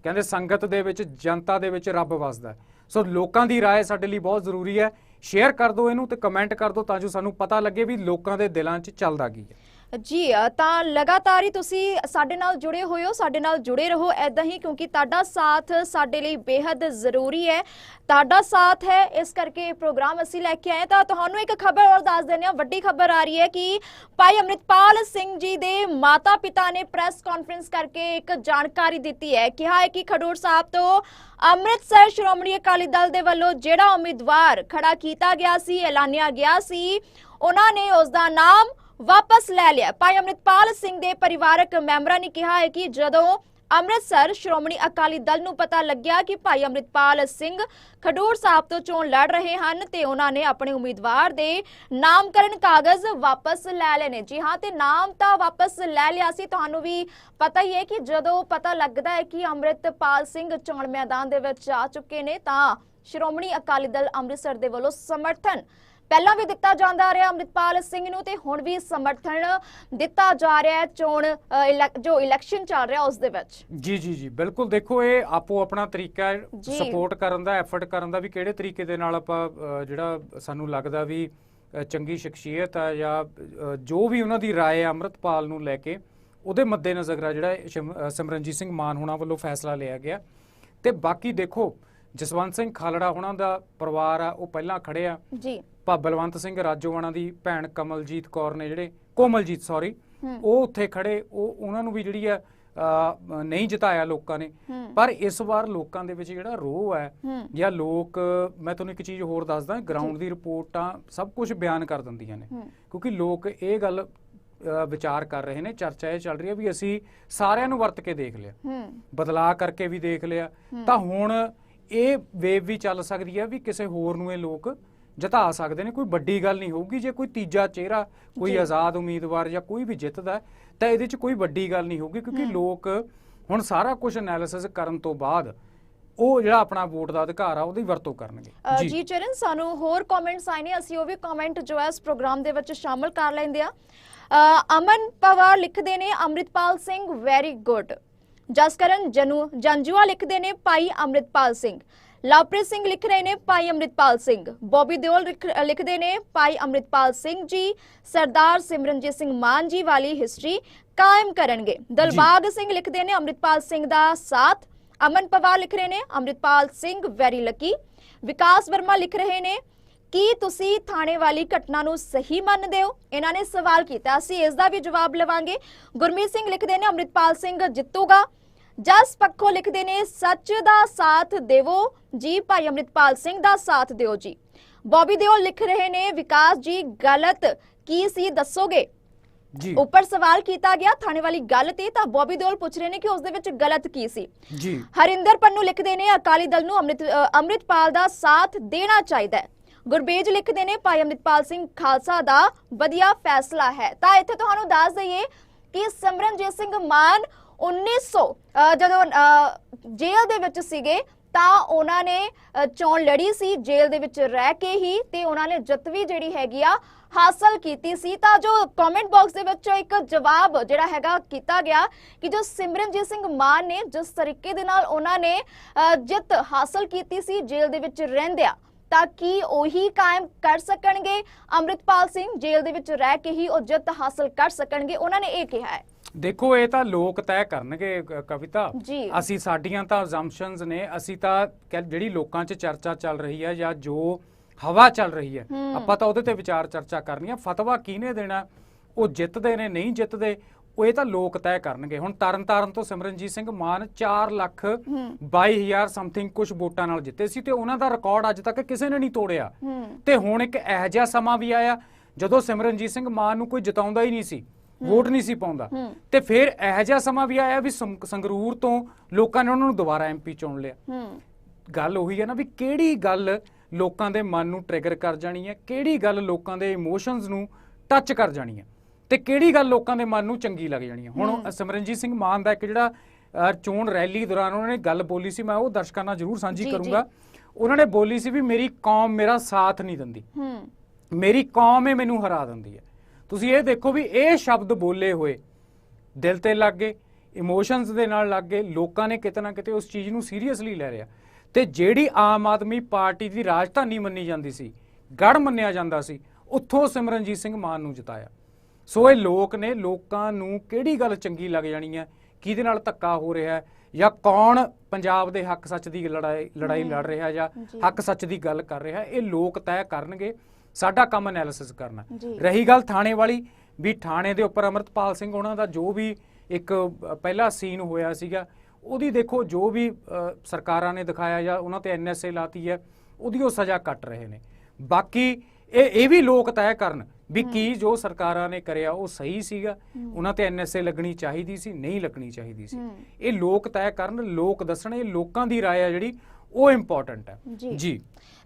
Speaker 2: ਕਹਿੰਦੇ ਸੰਗਤ ਦੇ ਵਿੱਚ ਜਨਤਾ ਦੇ ਵਿੱਚ ਰੱਬ ਵਸਦਾ ਹੈ। ਸੋ ਲੋਕਾਂ ਦੀ رائے ਸਾਡੇ ਲਈ ਬਹੁਤ ਜ਼ਰੂਰੀ ਹੈ ਸ਼ੇਅਰ ਕਰ ਦਿਓ ਇਹਨੂੰ ਤੇ ਕਮੈਂਟ ਕਰ ਦਿਓ ਤਾਂ ਜੋ ਸਾਨੂੰ ਪਤਾ ਲੱਗੇ ਵੀ ਲੋਕਾਂ ਦੇ ਦਿਲਾਂ 'ਚ ਚੱਲਦਾ ਕੀ ਹੈ।
Speaker 1: ਜੀ ਤਾਂ ਲਗਾਤਾਰ ਹੀ ਤੁਸੀਂ ਸਾਡੇ ਨਾਲ ਜੁੜੇ ਹੋਏ ਹੋ, ਸਾਡੇ ਨਾਲ ਜੁੜੇ ਰਹੋ ਐਦਾਂ ਹੀ ਕਿਉਂਕਿ ਤੁਹਾਡਾ ਸਾਥ ਸਾਡੇ ਲਈ ਬੇहद ਜ਼ਰੂਰੀ ਹੈ। ਤੁਹਾਡਾ ਸਾਥ ਹੈ, ਇਸ ਕਰਕੇ ਇਹ ਪ੍ਰੋਗਰਾਮ ਅਸੀਂ ਲੈ ਕੇ ਆਏ ਤਾਂ ਤੁਹਾਨੂੰ ਇੱਕ ਖਬਰ ਹੋਰ ਦੱਸ ਦਿੰਦੇ ਹਾਂ। ਵੱਡੀ ਖਬਰ ਆ ਰਹੀ ਹੈ ਕਿ ਭਾਈ ਅੰਮ੍ਰਿਤਪਾਲ ਸਿੰਘ ਜੀ ਦੇ ਮਾਤਾ ਪਿਤਾ ਨੇ ਪ੍ਰੈਸ ਕਾਨਫਰੰਸ ਕਰਕੇ ਇੱਕ ਜਾਣਕਾਰੀ ਦਿੱਤੀ ਹੈ। ਕਿਹਾ ਹੈ ਕਿ ਖਡੂਰ ਸਾਹਿਬ ਤੋਂ ਅੰਮ੍ਰਿਤਸਰ ਸ਼੍ਰੋਮਣੀ ਅਕਾਲੀ ਦਲ ਦੇ ਵੱਲੋਂ ਜਿਹੜਾ ਉਮੀਦਵਾਰ ਖੜਾ ਕੀਤਾ ਗਿਆ ਸੀ, ਐਲਾਨਿਆ ਗਿਆ ਸੀ, ਉਹਨਾਂ ਨੇ ਉਸ ਦਾ ਨਾਮ ਵਾਪਸ ਲੈ ਲਿਆ। ਭਾਈ ਅੰਮ੍ਰਿਤਪਾਲ ਸਿੰਘ ਦੇ ਪਰਿਵਾਰਕ ਮੈਂਬਰਾਂ ਨੇ ਕਿਹਾ ਹੈ ਕਿ ਜਦੋਂ ਅੰਮ੍ਰਿਤਸਰ ਸ਼੍ਰੋਮਣੀ ਅਕਾਲੀ ਦਲ ਨੂੰ ਪਤਾ ਲੱਗਿਆ ਕਿ ਭਾਈ ਅੰਮ੍ਰਿਤਪਾਲ ਸਿੰਘ ਖਡੂਰ ਸਾਹਿਬ ਤੋਂ ਚੋਣ ਲੜ ਰਹੇ ਹਨ ਤੇ ਉਹਨਾਂ ਨੇ ਆਪਣੇ ਉਮੀਦਵਾਰ ਦੇ ਨਾਮਕਰਨ ਕਾਗਜ਼ ਵਾਪਸ ਲੈ ਲਏ ਨੇ। ਜੀ ਹਾਂ, ਤੇ ਨਾਮ ਤਾਂ ਵਾਪਸ ਲੈ ਲਿਆ ਸੀ। ਤੁਹਾਨੂੰ ਵੀ ਪਤਾ ਹੀ ਹੈ ਕਿ ਜਦੋਂ ਪਤਾ ਲੱਗਦਾ ਹੈ ਕਿ ਅੰਮ੍ਰਿਤਪਾਲ ਸਿੰਘ ਚੋਣ ਮੈਦਾਨ ਦੇ ਵਿੱਚ ਆ ਚੁੱਕੇ ਨੇ, ਤਾਂ ਸ਼੍ਰੋਮਣੀ ਅਕਾਲੀ ਦਲ ਅੰਮ੍ਰਿਤਸਰ ਦੇ ਵੱਲੋਂ ਸਮਰਥਨ ਪਹਿਲਾਂ ਵੀ ਦਿੱਤਾ ਜਾਂਦਾ ਰਿਹਾ ਅੰਮ੍ਰਿਤਪਾਲ ਸਿੰਘ ਨੂੰ ਤੇ ਹੁਣ ਵੀ ਸਮਰਥਨ ਦਿੱਤਾ ਜਾ ਰਿਹਾ ਹੈ ਚੋਣ ਅ, ਇਲੈਕ- ਜੋ ਇਲੈਕਸ਼ਨ ਚੱਲ ਰਿਹਾ ਉਸ ਦੇ ਵਿੱਚ
Speaker 2: ਜੀ ਜੀ ਜੀ ਬਿਲਕੁਲ ਦੇਖੋ ਇਹ ਆਪੋ ਆਪਣਾ ਤਰੀਕਾ ਹੈ
Speaker 1: ਜੀ।
Speaker 2: ਸਪੋਰਟ ਕਰਨ ਦਾ ਐਫਰਟ ਕਰਨ ਦਾ ਵੀ ਕਿਹੜੇ ਤਰੀਕੇ ਦੇ ਨਾਲ ਆਪਾਂ ਅ, ਜਿਹੜਾ ਸਾਨੂੰ ਲੱਗਦਾ ਵੀ ਅ, ਚੰਗੀ ਸ਼ਖਸੀਅਤ ਹੈ ਜਾਂ ਅ, ਜੋ ਵੀ ਉਹਨਾਂ ਦੀ رائے ਹੈ ਅੰਮ੍ਰਿਤਪਾਲ ਨੂੰ ਲੈ ਕੇ ਉਹਦੇ ਮੱਦੇਨਜ਼ਰ ਆ ਜਿਹੜਾ ਇਹ ਸ਼ਿਮ- ਅ, ਸਿਮਰਨਜੀਤ ਸਿੰਘ ਮਾਨ ਹੋਣਾ ਵੱਲੋਂ ਫੈਸਲਾ ਲਿਆ ਗਿਆ ਤੇ ਬਾਕੀ ਦੇਖੋ ਜਸਵੰਤ ਸਿੰਘ ਖਾਲੜਾ ਹੋਣਾ ਦਾ ਪਰਿਵਾਰ ਆ ਉਹ ਪਹਿਲਾਂ ਖੜੇ ਆ
Speaker 1: ਜੀ
Speaker 2: ਭਾ ਬਲਵੰਤ ਸਿੰਘ ਰਾਜੋਵਾਣਾ ਦੀ ਭੈਣ ਕਮਲਜੀਤ ਕੌਰ ਨੇ ਜਿਹੜੇ ਕੋਮਲਜੀਤ ਸੌਰੀ। ਉਹ ਉੱਥੇ ਖੜੇ ਉਹ ਉਹਨਾਂ ਨੂੰ ਵੀ ਜਿਹੜੀ ਆ ਨਹੀਂ ਜਿਤਾਇਆ ਲੋਕਾਂ ਨੇ। ਪਰ ਇਸ ਵਾਰ ਲੋਕਾਂ ਦੇ ਵਿੱਚ ਜਿਹੜਾ ਰੋਹ ਹੈ ਜਾਂ ਲੋਕ ਮੈਂ ਤੁਹਾਨੂੰ ਇੱਕ ਚੀਜ਼ ਹੋਰ ਦੱਸਦਾ ਗਰਾਊਂਡ ਦੀ ਰਿਪੋਰਟਾਂ ਸਭ ਕੁਝ ਬਿਆਨ ਕਰ ਦਿੰਦੀਆਂ ਨੇ। ਕਿਉਂਕਿ ਲੋਕ ਇਹ ਗੱਲ ਵਿਚਾਰ ਕਰ ਰਹੇ ਨੇ ਚਰਚਾ ਇਹ ਚੱਲ ਰਹੀ ਹੈ ਵੀ ਅਸੀਂ ਸਾਰਿਆਂ ਨੂੰ ਵਰਤ ਕੇ ਦੇਖ ਲਿਆ। ਬਦਲਾਅ ਕਰਕੇ ਵੀ ਦੇਖ ਲਿਆ। ਤਾਂ ਹੁਣ ਇਹ ਵੇਵ ਵੀ ਚੱਲ ਸਕਦੀ ਹੈ ਵੀ ਕਿਸੇ ਹੋਰ ਨੂੰ ਇਹ ਲੋਕ ਜਿਤਾ ਸਕਦੇ ਨੇ ਕੋਈ ਵੱਡੀ ਗੱਲ ਨਹੀਂ ਹੋਊਗੀ। ਜੇ ਕੋਈ ਤੀਜਾ ਚਿਹਰਾ ਕੋਈ। ਆਜ਼ਾਦ ਉਮੀਦਵਾਰ ਜਾਂ ਕੋਈ ਵੀ ਜਿੱਤਦਾ ਤਾਂ ਇਹਦੇ 'ਚ ਕੋਈ ਵੱਡੀ ਗੱਲ ਨਹੀਂ ਹੋਊਗੀ ਕਿਉਂਕਿ ਲੋਕ ਹੁਣ ਸਾਰਾ ਕੁਝ ਐਨਾਲਿਸਿਸ ਕਰਨ ਤੋਂ ਬਾਅਦ ਉਹ ਜਿਹੜਾ ਆਪਣਾ ਵੋਟ ਦਾ ਅਧਿਕਾਰ ਆ ਉਹਦੀ ਵਰਤੋਂ ਕਰਨਗੇ।
Speaker 1: ਜੀ। ਚਰਨ ਸਾਨੂੰ ਹੋਰ ਕਮੈਂਟਸ ਆਏ ਨੇ ਅਸੀਂ ਉਹ ਵੀ ਕਮੈਂਟ ਜੋ ਹੈ ਇਸ ਪ੍ਰੋਗਰਾਮ ਦੇ ਵਿੱਚ ਸ਼ਾਮਲ ਕਰ ਲੈਂਦੇ ਆ ਅਮਨ ਪਵਾਰ ਲਿਖਦੇ ਨੇ ਅੰਮ੍ਰਿਤਪਾਲ ਸਿੰਘ ਵੈਰੀ ਗੁੱਡ ਜਸਕਰਨ ਜਨੂ ਜੰਜੂਆ ਲਿਖਦੇ ਨੇ ਭਾਈ ਅੰਮ੍ਰਿਤਪਾਲ ਸਿੰਘ। ਲਵਪ੍ਰੀਤ ਸਿੰਘ ਲਿਖ ਰਹੇ ਨੇ ਭਾਈ ਅੰਮ੍ਰਿਤਪਾਲ ਸਿੰਘ। ਬੋਬੀ ਦਿਓਲ ਲਿਖ- ਲਿਖਦੇ ਨੇ ਭਾਈ ਅੰਮ੍ਰਿਤਪਾਲ ਸਿੰਘ ਜੀ ਸਰਦਾਰ ਸਿਮਰਨਜੀਤ ਸਿੰਘ ਮਾਨ ਜੀ ਵਾਲੀ ਹਿਸਟਰੀ ਕਾਇਮ ਕਰਨਗੇ। ਦਲਬਾਗ ਸਿੰਘ ਲਿਖਦੇ ਨੇ ਅੰਮ੍ਰਿਤਪਾਲ ਸਿੰਘ ਦਾ ਸਾਥ। ਅਮਨ ਪਵਾਰ ਲਿਖ ਰਹੇ ਨੇ ਅੰਮ੍ਰਿਤਪਾਲ ਸਿੰਘ ਵੈਰੀ ਲੱਕੀ ਵਿਕਾਸ ਵਰਮਾ ਲਿਖ ਰਹੇ ਨੇ ਕੀ ਤੁਸੀਂ ਥਾਣੇ ਵਾਲੀ ਘਟਨਾ ਨੂੰ ਸਹੀ ਮੰਨਦੇ ਹੋ? ਇਹਨਾਂ ਨੇ ਸਵਾਲ ਕੀਤਾ। ਅਸੀਂ ਇਸ ਦਾ ਵੀ ਜਵਾਬ ਲਵਾਂਗੇ। ਗੁਰਮੀਤ ਸਿੰਘ ਲਿਖਦੇ ਨੇ ਅੰਮ੍ਰਿਤਪਾਲ ਸਿੰਘ ਜਿੱਤੂਗਾ। ਜਸ ਪੱਖੋ ਲਿਖਦੇ ਨੇ ਸੱਚ ਦਾ ਸਾਥ ਦੇਵੋ ਜੀ ਭਾਈ ਅੰਮ੍ਰਿਤਪਾਲ ਸਿੰਘ ਦਾ ਸਾਥ ਦਿਓ ਜੀ। ਬੋਬੀ ਦਿਓ ਲਿਖ ਰਹੇ ਨੇ ਵਿਕਾਸ ਜੀ ਗਲਤ ਕੀ ਸੀ ਦੱਸੋਗੇ?
Speaker 2: ਜੀ।
Speaker 1: ਉੱਪਰ ਸਵਾਲ ਕੀਤਾ ਗਿਆ ਥਾਣੇ ਵਾਲੀ ਗੱਲ ਤੇ ਤਾਂ ਬੋਬੀ ਦਿਓਲ ਪੁੱਛ ਰਹੇ ਨੇ ਕਿ ਉਸ ਦੇ ਵਿੱਚ ਗਲਤ ਕੀ ਸੀ।
Speaker 2: ਜੀ।
Speaker 1: ਹਰਿੰਦਰ ਪੰਨੂ ਲਿਖਦੇ ਨੇ ਅਕਾਲੀ ਦਲ ਨੂੰ ਅੰਮ੍ਰਿਤ ਅੰਮ੍ਰਿਤਪਾਲ ਦਾ ਸਾਥ ਦੇਣਾ ਚਾਹੀਦਾ ਹੈ। ਗੁਰਬੇਜ ਲਿਖਦੇ ਨੇ ਭਾਈ ਅੰਮ੍ਰਿਤਪਾਲ ਸਿੰਘ ਖਾਲਸਾ ਦਾ ਵਧੀਆ ਫੈਸਲਾ ਹੈ। ਤਾਂ ਇੱਥੇ ਤੁਹਾਨੂੰ ਦੱਸ ਦਈਏ ਕਿ ਸਿਮਰਨਜੀਤ ਸਿੰਘ ਮਾਨ 1900 ਅ, ਜਦੋਂ ਅ, ਜੇਲ੍ਹ ਦੇ ਵਿੱਚ ਸੀਗੇ ਤਾਂ ਉਹਨਾਂ ਨੇ ਚੋਣ ਲੜੀ ਸੀ ਜੇਲ੍ਹ ਦੇ ਵਿੱਚ ਰਹਿ ਕੇ ਹੀ ਤੇ ਉਹਨਾਂ ਨੇ ਜਿੱਤ ਵੀ ਜਿਹੜੀ ਹੈਗੀ ਆ ਹਾਸਲ ਕੀਤੀ ਸੀ। ਤਾਂ ਜੋ ਕਮੈਂਟ ਬਾਕਸ ਦੇ ਵਿੱਚ ਇੱਕ ਜਵਾਬ ਜਿਹੜਾ ਹੈਗਾ ਕੀਤਾ ਗਿਆ ਕਿ ਜੋ ਸਿਮਰਨਜੀਤ ਸਿੰਘ ਮਾਨ ਨੇ ਜਿਸ ਤਰੀਕੇ ਦੇ ਨਾਲ ਉਹਨਾਂ ਨੇ ਅ, ਜਿੱਤ ਹਾਸਲ ਕੀਤੀ ਸੀ ਜੇਲ੍ਹ ਦੇ ਵਿੱਚ ਰਹਿੰਦਿਆਂ ਤਾਂ ਕੀ ਉਹੀ ਕਾਇਮ ਕਰ ਸਕਣਗੇ? ਅੰਮ੍ਰਿਤਪਾਲ ਸਿੰਘ ਜੇਲ੍ਹ ਦੇ ਵਿੱਚ ਰਹਿ ਕੇ ਹੀ ਉਹ ਜਿੱਤ ਹਾਸਲ ਕਰ ਸਕਣਗੇ ਉਹਨਾਂ ਨੇ ਇਹ ਕਿਹਾ ਹੈ।
Speaker 2: ਦੇਖੋ ਇਹ ਤਾਂ ਲੋਕ ਤੈਅ ਕਰਨਗੇ ਕਵਿਤਾ। ਅਸੀਂ ਸਾਡੀਆਂ ਤਾਂ ਅਜ਼ੰਪਸ਼ਨਸ ਨੇ ਅਸੀਂ ਤਾਂ ਜਿਹੜੀ ਲੋਕਾਂ 'ਚ ਚਰਚਾ ਚੱਲ ਰਹੀ ਹੈ ਜਾਂ ਜੋ ਹਵਾ ਚੱਲ ਰਹੀ ਹੈ
Speaker 1: ਹੂੰ।
Speaker 2: ਆਪਾਂ ਤਾਂ ਉਹਦੇ ਤੇ ਵਿਚਾਰ ਚਰਚਾ ਕਰਨੀ ਹੈ। ਫਤਵਾ ਕਿਹਨੇ ਦੇਣਾ? ਉਹ ਜਿੱਤਦੇ ਨੇ ਨਹੀਂ ਜਿੱਤਦੇ ਉਹ ਇਹ ਤਾਂ ਲੋਕ ਤੈਅ ਕਰਨਗੇ। ਹੁਣ ਤਰਨਤਾਰਨ ਤੋਂ ਸਿਮਰਨਜੀਤ ਸਿੰਘ ਮਾਨ 4 ਲੱਖ 22000 ਸਮਥਿੰਗ ਕੁਝ ਵੋਟਾਂ ਨਾਲ ਜਿੱਤੇ ਸੀ ਤੇ ਉਹਨਾਂ ਦਾ ਰਿਕਾਰਡ ਅੱਜ ਤੱਕ ਕਿਸੇ ਨੇ ਨਹੀਂ ਤੋੜਿਆ। ਤੇ ਹੁਣ ਇੱਕ ਇਹੋ ਜਿਹਾ ਸਮਾਂ ਵੀ ਆਇਆ ਜਦੋਂ ਸਿਮਰਨਜੀਤ ਸਿੰਘ ਮਾਨ ਨੂੰ ਕੋਈ ਜਿਤਾਉਂਦਾ ਹੀ ਨਹੀਂ ਸੀ ਵੋਟ ਨਹੀਂ ਸੀ ਪਾਉਂਦਾ। ਤੇ ਫਿਰ ਇਹੋ ਜਿਹਾ ਸਮਾਂ ਵੀ ਆਇਆ ਵੀ ਸੰਗਰੂਰ ਤੋਂ ਲੋਕਾਂ ਨੇ ਉਹਨਾਂ ਨੂੰ ਦੁਬਾਰਾ ਐਮਪੀ ਚੁਣ ਲਿਆ। ਗੱਲ ਉਹੀ ਹੈ ਨਾ ਵੀ ਕਿਹੜੀ ਗੱਲ ਲੋਕਾਂ ਦੇ ਮਨ ਨੂੰ ਟ੍ਰਿਗਰ ਕਰ ਜਾਣੀ ਹੈ ਕਿਹੜੀ ਗੱਲ ਲੋਕਾਂ ਦੇ ਇਮੋਸ਼ਨਸ ਨੂੰ ਟੱਚ ਕਰ ਜਾਣੀ ਹੈ। ਤੇ ਕਿਹੜੀ ਗੱਲ ਲੋਕਾਂ ਦੇ ਮਨ ਨੂੰ ਚੰਗੀ ਲੱਗ ਜਾਣੀ ਹੈ ਹੁਣ ਸਿਮਰਨਜੀਤ ਸਿੰਘ ਮਾਨ ਦਾ ਇੱਕ ਜਿਹੜਾ ਚੋਣ ਰੈਲੀ ਦੌਰਾਨ ਉਹਨਾਂ ਨੇ ਗੱਲ ਬੋਲੀ ਸੀ ਮੈਂ ਉਹ ਦਰਸ਼ਕਾਂ ਨਾਲ ਜ਼ਰੂਰ ਸਾਂਝੀ। ਕਰੂੰਗਾ। ਉਹਨਾਂ ਨੇ ਬੋਲੀ ਸੀ ਵੀ ਮੇਰੀ ਕੌਮ ਮੇਰਾ ਸਾਥ ਨਹੀਂ ਦਿੰਦੀ।
Speaker 1: ਹੂੰ।
Speaker 2: ਮੇਰੀ ਕੌਮ ਹੀ ਮੈਨੂੰ ਹਰਾ ਦਿੰਦੀ ਹੈ। ਤੁਸੀਂ ਇਹ ਦੇਖੋ ਵੀ ਇਹ ਸ਼ਬਦ ਬੋਲੇ ਹੋਏ ਦਿਲ ਤੇ ਲੱਗ ਗਏ ਇਮੋਸ਼ਨਸ ਦੇ ਨਾਲ ਲੱਗ ਗਏ ਲੋਕਾਂ ਨੇ ਕਿਤੇ ਨਾ ਕਿਤੇ ਉਸ ਚੀਜ਼ ਨੂੰ ਸੀਰੀਅਸਲੀ ਲੈ ਲਿਆ। ਤੇ ਜਿਹੜੀ ਆਮ ਆਦਮੀ ਪਾਰਟੀ ਦੀ ਰਾਜਧਾਨੀ ਮੰਨੀ ਜਾਂਦੀ ਸੀ ਗੜ ਮੰਨਿਆ ਜਾਂਦਾ ਸੀ ਉੱਥੋਂ ਸਿਮਰਨਜੀਤ ਸਿੰਘ ਮਾਨ ਨੂੰ ਜਿਤਾਇਆ। ਸੋ ਇਹ ਲੋਕ ਨੇ ਲੋਕਾਂ ਨੂੰ ਕਿਹੜੀ ਗੱਲ ਚੰਗੀ ਲੱਗ ਜਾਣੀ ਹੈ? ਕਿਹਦੇ ਨਾਲ ਧੱਕਾ ਹੋ ਰਿਹਾ ਹੈ? ਜਾਂ ਕੌਣ ਪੰਜਾਬ ਦੇ ਹੱਕ ਸੱਚ ਦੀ ਲੜਾਈ ਲੜਾਈ ਲੜ ਰਿਹਾ ਜਾਂ। ਹੱਕ ਸੱਚ ਦੀ ਗੱਲ ਕਰ ਰਿਹਾ? ਇਹ ਲੋਕ ਤੈਅ ਕਰਨਗੇ ਸਾਡਾ ਕੰਮ ਐਨਾਲਿਸਿਸ ਕਰਨਾ। ਰਹੀ ਗੱਲ ਥਾਣੇ ਵਾਲੀ ਵੀ ਥਾਣੇ ਦੇ ਉੱਪਰ ਅਮਰਤਪਾਲ ਸਿੰਘ ਉਹਨਾਂ ਦਾ ਜੋ ਵੀ ਇੱਕ ਪਹਿਲਾ ਸੀਨ ਹੋਇਆ ਸੀਗਾ ਉਹਦੀ ਦੇਖੋ ਜੋ ਵੀ ਸਰਕਾਰਾਂ ਨੇ ਦਿਖਾਇਆ ਜਾਂ ਉਹਨਾਂ ਤੇ ਐਨਐਸਏ ਲਾਤੀ ਹੈ ਉਹਦੀ ਉਹ ਸਜ਼ਾ ਕੱਟ ਰਹੇ ਨੇ। ਬਾਕੀ ਇਹ ਇਹ ਵੀ ਲੋਕ ਤੈਅ ਕਰਨ। ਵੀ ਕੀ ਜੋ ਸਰਕਾਰਾਂ ਨੇ ਕਰਿਆ ਉਹ ਸਹੀ ਸੀਗਾ ਉਹਨਾਂ ਤੇ ਐਨਐਸਏ ਲੱਗਣੀ ਚਾਹੀਦੀ ਸੀ ਨਹੀਂ ਲੱਗਣੀ ਚਾਹੀਦੀ ਸੀ
Speaker 1: ਹੂੰ।
Speaker 2: ਇਹ ਲੋਕ ਤੈਅ ਕਰਨ ਲੋਕ ਦੱਸਣ ਇਹ ਲੋਕਾਂ ਦੀ رائے ਆ ਜਿਹੜੀ ਉਹ ਇੰਪੋਰਟੈਂਟ ਹੈ
Speaker 1: ਜੀ।
Speaker 2: ਜੀ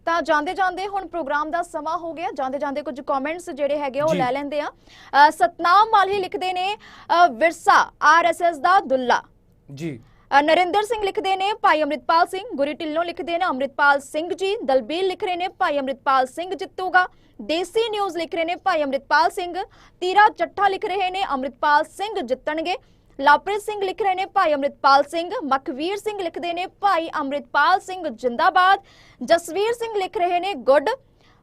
Speaker 1: ਤਾਂ ਜਾਂਦੇ ਜਾਂਦੇ ਹੁਣ ਪ੍ਰੋਗਰਾਮ ਦਾ ਸਮਾਂ ਹੋ ਗਿਆ ਜਾਂਦੇ ਜਾਂਦੇ ਕੁਝ ਕਮੈਂਟਸ ਜਿਹੜੇ ਹੈਗੇ ਆ ਉਹ
Speaker 2: ਜੀ।
Speaker 1: ਲੈ ਲੈਂਦੇ ਆ ਅ, ਸਤਨਾਮ ਮਾਲਹੀ ਲਿਖਦੇ ਨੇ ਅ, ਵਿਰਸਾ ਆਰਐਸਐਸ ਦਾ ਦੁੱਲਾ
Speaker 2: ਜੀ
Speaker 1: ਅ, ਨਰਿੰਦਰ ਸਿੰਘ ਲਿਖਦੇ ਨੇ, ਭਾਈ ਅੰਮ੍ਰਿਤਪਾਲ ਸਿੰਘ ਗੁਰੀ ਢਿੱਲੋਂ ਲਿਖਦੇ ਨੇ, ਅੰਮ੍ਰਿਤਪਾਲ ਸਿੰਘ ਜੀ, ਦਲਬੀਰ ਲਿਖ ਰਹੇ ਨੇ, ਭਾਈ ਅੰਮ੍ਰਿਤਪਾਲ ਸਿੰਘ ਜਿੱਤੂਗਾ। ਦੇਸੀ ਨਿਊਜ਼ ਲਿਖ ਰਹੇ ਨੇ, ਭਾਈ ਅੰਮ੍ਰਿਤਪਾਲ ਸਿੰਘ। ਤੀਰਾ ਚੱਠਾ ਲਿਖ ਰਹੇ ਨੇ, ਅੰਮ੍ਰਿਤਪਾਲ ਸਿੰਘ ਜਿੱਤਣਗੇ। ਲਾਪ੍ਰਿਤ ਸਿੰਘ ਲਿਖ ਰਹੇ ਨੇ, ਭਾਈ ਅੰਮ੍ਰਿਤਪਾਲ ਸਿੰਘ। ਮਖਵੀਰ ਸਿੰਘ ਲਿਖਦੇ ਨੇ, ਭਾਈ ਅੰਮ੍ਰਿਤਪਾਲ ਸਿੰਘ ਜਿੰਦਾਬਾਦ। ਜਸਵੀਰ ਸਿੰਘ ਲਿਖ ਰਹੇ ਨੇ, ਗੁੱਡ।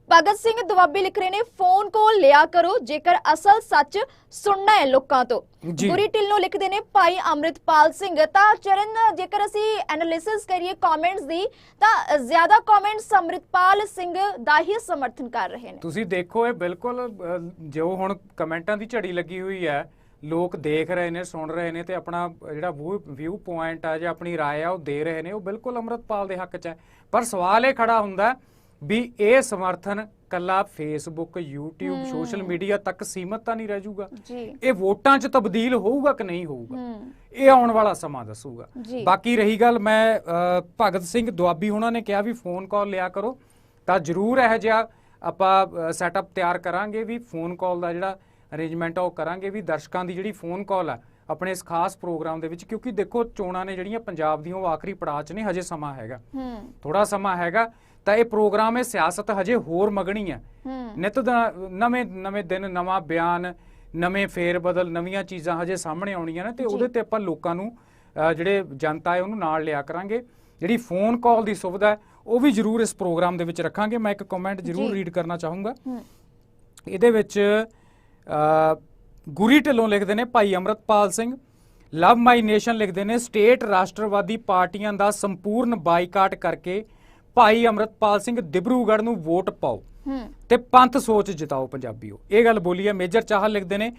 Speaker 1: ਭਗਤ ਸਿੰਘ ਦੁਆਬੀ ਲਿਖ ਰਹੇ ਨੇ ਫੋਨ ਕਾਲ ਲਿਆ ਕਰੋ ਜੇਕਰ ਅਸਲ ਸੱਚ ਸੁਣਨਾ ਹੈ ਲੋਕਾਂ ਤੋਂ
Speaker 2: ਜੀ।
Speaker 1: ਗੁਰੀ ਢਿੱਲੋਂ ਲਿਖਦੇ ਨੇ ਭਾਈ ਅੰਮ੍ਰਿਤਪਾਲ ਸਿੰਘ ਤਾਂ ਚਰਨ ਜੇਕਰ ਅਸੀਂ ਐਨਾਲਿਸਿਸ ਕਰੀਏ ਕਮੈਂਟਸ ਦੀ ਤਾਂ ਜ਼ਿਆਦਾ ਕਮੈਂਟਸ ਅੰਮ੍ਰਿਤਪਾਲ ਸਿੰਘ ਦਾ ਹੀ ਸਮਰਥਨ ਕਰ ਰਹੇ ਨੇ
Speaker 2: ਤੁਸੀਂ ਦੇਖੋ ਇਹ ਬਿਲਕੁਲ ਅ, ਜੋ ਹੁਣ ਕਮੈਂਟਾਂ ਦੀ ਝੜੀ ਲੱਗੀ ਹੋਈ ਹੈ ਲੋਕ ਦੇਖ ਰਹੇ ਨੇ ਸੁਣ ਰਹੇ ਨੇ ਤੇ ਆਪਣਾ ਜਿਹੜਾ ਵਿਊ ਪੁਆਇੰਟ ਆ ਜਾਂ ਆਪਣੀ رائے ਆ ਉਹ ਦੇ ਰਹੇ ਨੇ ਉਹ ਬਿਲਕੁਲ ਅੰਮ੍ਰਿਤਪਾਲ ਦੇ ਹੱਕ 'ਚ ਹੈ ਪਰ ਸਵਾਲ ਇਹ ਖੜਾ ਹੁੰਦਾ ਹੈ ਵੀ ਇਹ ਸਮਰਥਨ ਕੱਲਾ ਫੇਸਬੁੱਕ YouTube ਸੋਸ਼ਲ ਮੀਡੀਆ ਤੱਕ ਸੀਮਤ ਤਾਂ ਨਹੀਂ ਰਹਿ ਜਾਊਗਾ? ਇਹ ਵੋਟਾਂ 'ਚ ਤਬਦੀਲ ਹੋਊਗਾ ਕਿ ਨਹੀਂ ਹੋਊਗਾ? ਇਹ ਆਉਣ ਵਾਲਾ ਸਮਾਂ ਦੱਸੂਗਾ। ਬਾਕੀ ਰਹੀ ਗੱਲ ਮੈਂ ਭਗਤ ਸਿੰਘ ਦੁਆਬੀ ਉਹਨਾਂ ਨੇ ਕਿਹਾ ਵੀ ਫੋਨ ਕਾਲ ਲਿਆ ਕਰੋ। ਤਾਂ ਜਰੂਰ ਇਹ ਜਿਹਾ ਆਪਾਂ ਸੈਟਅਪ ਤਿਆਰ ਕਰਾਂਗੇ ਵੀ ਫੋਨ ਕਾਲ ਦਾ ਜਿਹੜਾ ਅਰੇਂਜਮੈਂਟ ਆ ਉਹ ਕਰਾਂਗੇ ਵੀ ਦਰਸ਼ਕਾਂ ਦੀ ਜਿਹੜੀ ਫੋਨ ਕਾਲ ਆ ਆਪਣੇ ਇਸ ਖਾਸ ਪ੍ਰੋਗਰਾਮ ਦੇ ਵਿੱਚ ਕਿਉਂਕਿ ਦੇਖੋ ਚੋਣਾਂ ਨੇ ਜਿਹੜੀਆਂ ਪੰਜਾਬ ਦੀਆਂ ਉਹ ਆਖਰੀ ਪੜਾਅ 'ਚ ਨੇ ਹਜੇ ਸਮਾਂ ਹੈਗਾ।
Speaker 1: ਹੂੰ।
Speaker 2: ਥੋੜਾ ਸਮਾਂ ਹੈਗਾ ਤਾਂ ਇਹ ਪ੍ਰੋਗਰਾਮ ਇਹ ਸਿਆਸਤ ਹਜੇ ਹੋਰ ਮਗਣੀ ਹੈ।
Speaker 1: ਹੂੰ।
Speaker 2: ਨਿਤ ਨਵੇਂ ਨਵੇਂ ਦਿਨ ਨਵਾਂ ਬਿਆਨ ਨਵੇਂ ਫੇਰ ਬਦਲ ਨਵੀਆਂ ਚੀਜ਼ਾਂ ਹਜੇ ਸਾਹਮਣੇ ਆਉਣੀਆਂ ਨੇ ਤੇ। ਉਹਦੇ ਤੇ ਆਪਾਂ ਲੋਕਾਂ ਨੂੰ ਜਿਹੜੇ ਜਨਤਾ ਹੈ ਉਹਨੂੰ ਨਾਲ ਲਿਆ ਕਰਾਂਗੇ। ਜਿਹੜੀ ਫੋਨ ਕਾਲ ਦੀ ਸੁਵਿਧਾ ਹੈ ਉਹ ਵੀ ਜਰੂਰ ਇਸ ਪ੍ਰੋਗਰਾਮ ਦੇ ਵਿੱਚ ਰੱਖਾਂਗੇ। ਮੈਂ ਇੱਕ ਕਮੈਂਟ ਜਰੂਰ। ਰੀਡ ਕਰਨਾ ਚਾਹੂੰਗਾ।
Speaker 1: ਹੂੰ।
Speaker 2: ਇਹਦੇ ਵਿੱਚ ਗੁਰੀ ਢਿੱਲੋਂ ਲਿਖਦੇ ਨੇ ਭਾਈ Amritpal Singh. Love my nation ਲਿਖਦੇ ਨੇ ਸਟੇਟ ਰਾਸ਼ਟਰਵਾਦੀ ਪਾਰਟੀਆਂ ਦਾ ਸੰਪੂਰਨ ਬਾਈਕਾਟ ਕਰਕੇ ਭਾਈ ਅਮਰਤਪਾਲ ਸਿੰਘ ਦਿਬਰੂਗੜ੍ਹ ਨੂੰ ਵੋਟ ਪਾਓ। ਤੇ ਪੰਥ ਸੋਚ ਜਿਤਾਓ ਪੰਜਾਬੀਓ। ਇਹ ਗੱਲ ਬੋਲੀ ਹੈ ਮੇਜਰ ਚਾਹਲ ਲਿਖਦੇ ਨੇ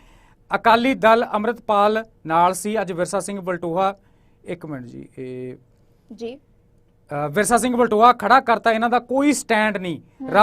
Speaker 2: ਅਕਾਲੀ ਦਲ ਅੰਮ੍ਰਿਤਪਾਲ ਨਾਲ ਸੀ ਅੱਜ ਵਿਰਸਾ ਸਿੰਘ ਬਲਟੋਹਾ ਇੱਕ ਮਿੰਟ ਜੀ ਇਹ
Speaker 1: ਜੀ।
Speaker 2: ਵਿਰਸਾ ਸਿੰਘ ਬਲਟੋਹਾ ਖੜਾ ਕਰਤਾ ਇਹਨਾਂ ਦਾ ਕੋਈ ਸਟੈਂਡ ਨਹੀਂ।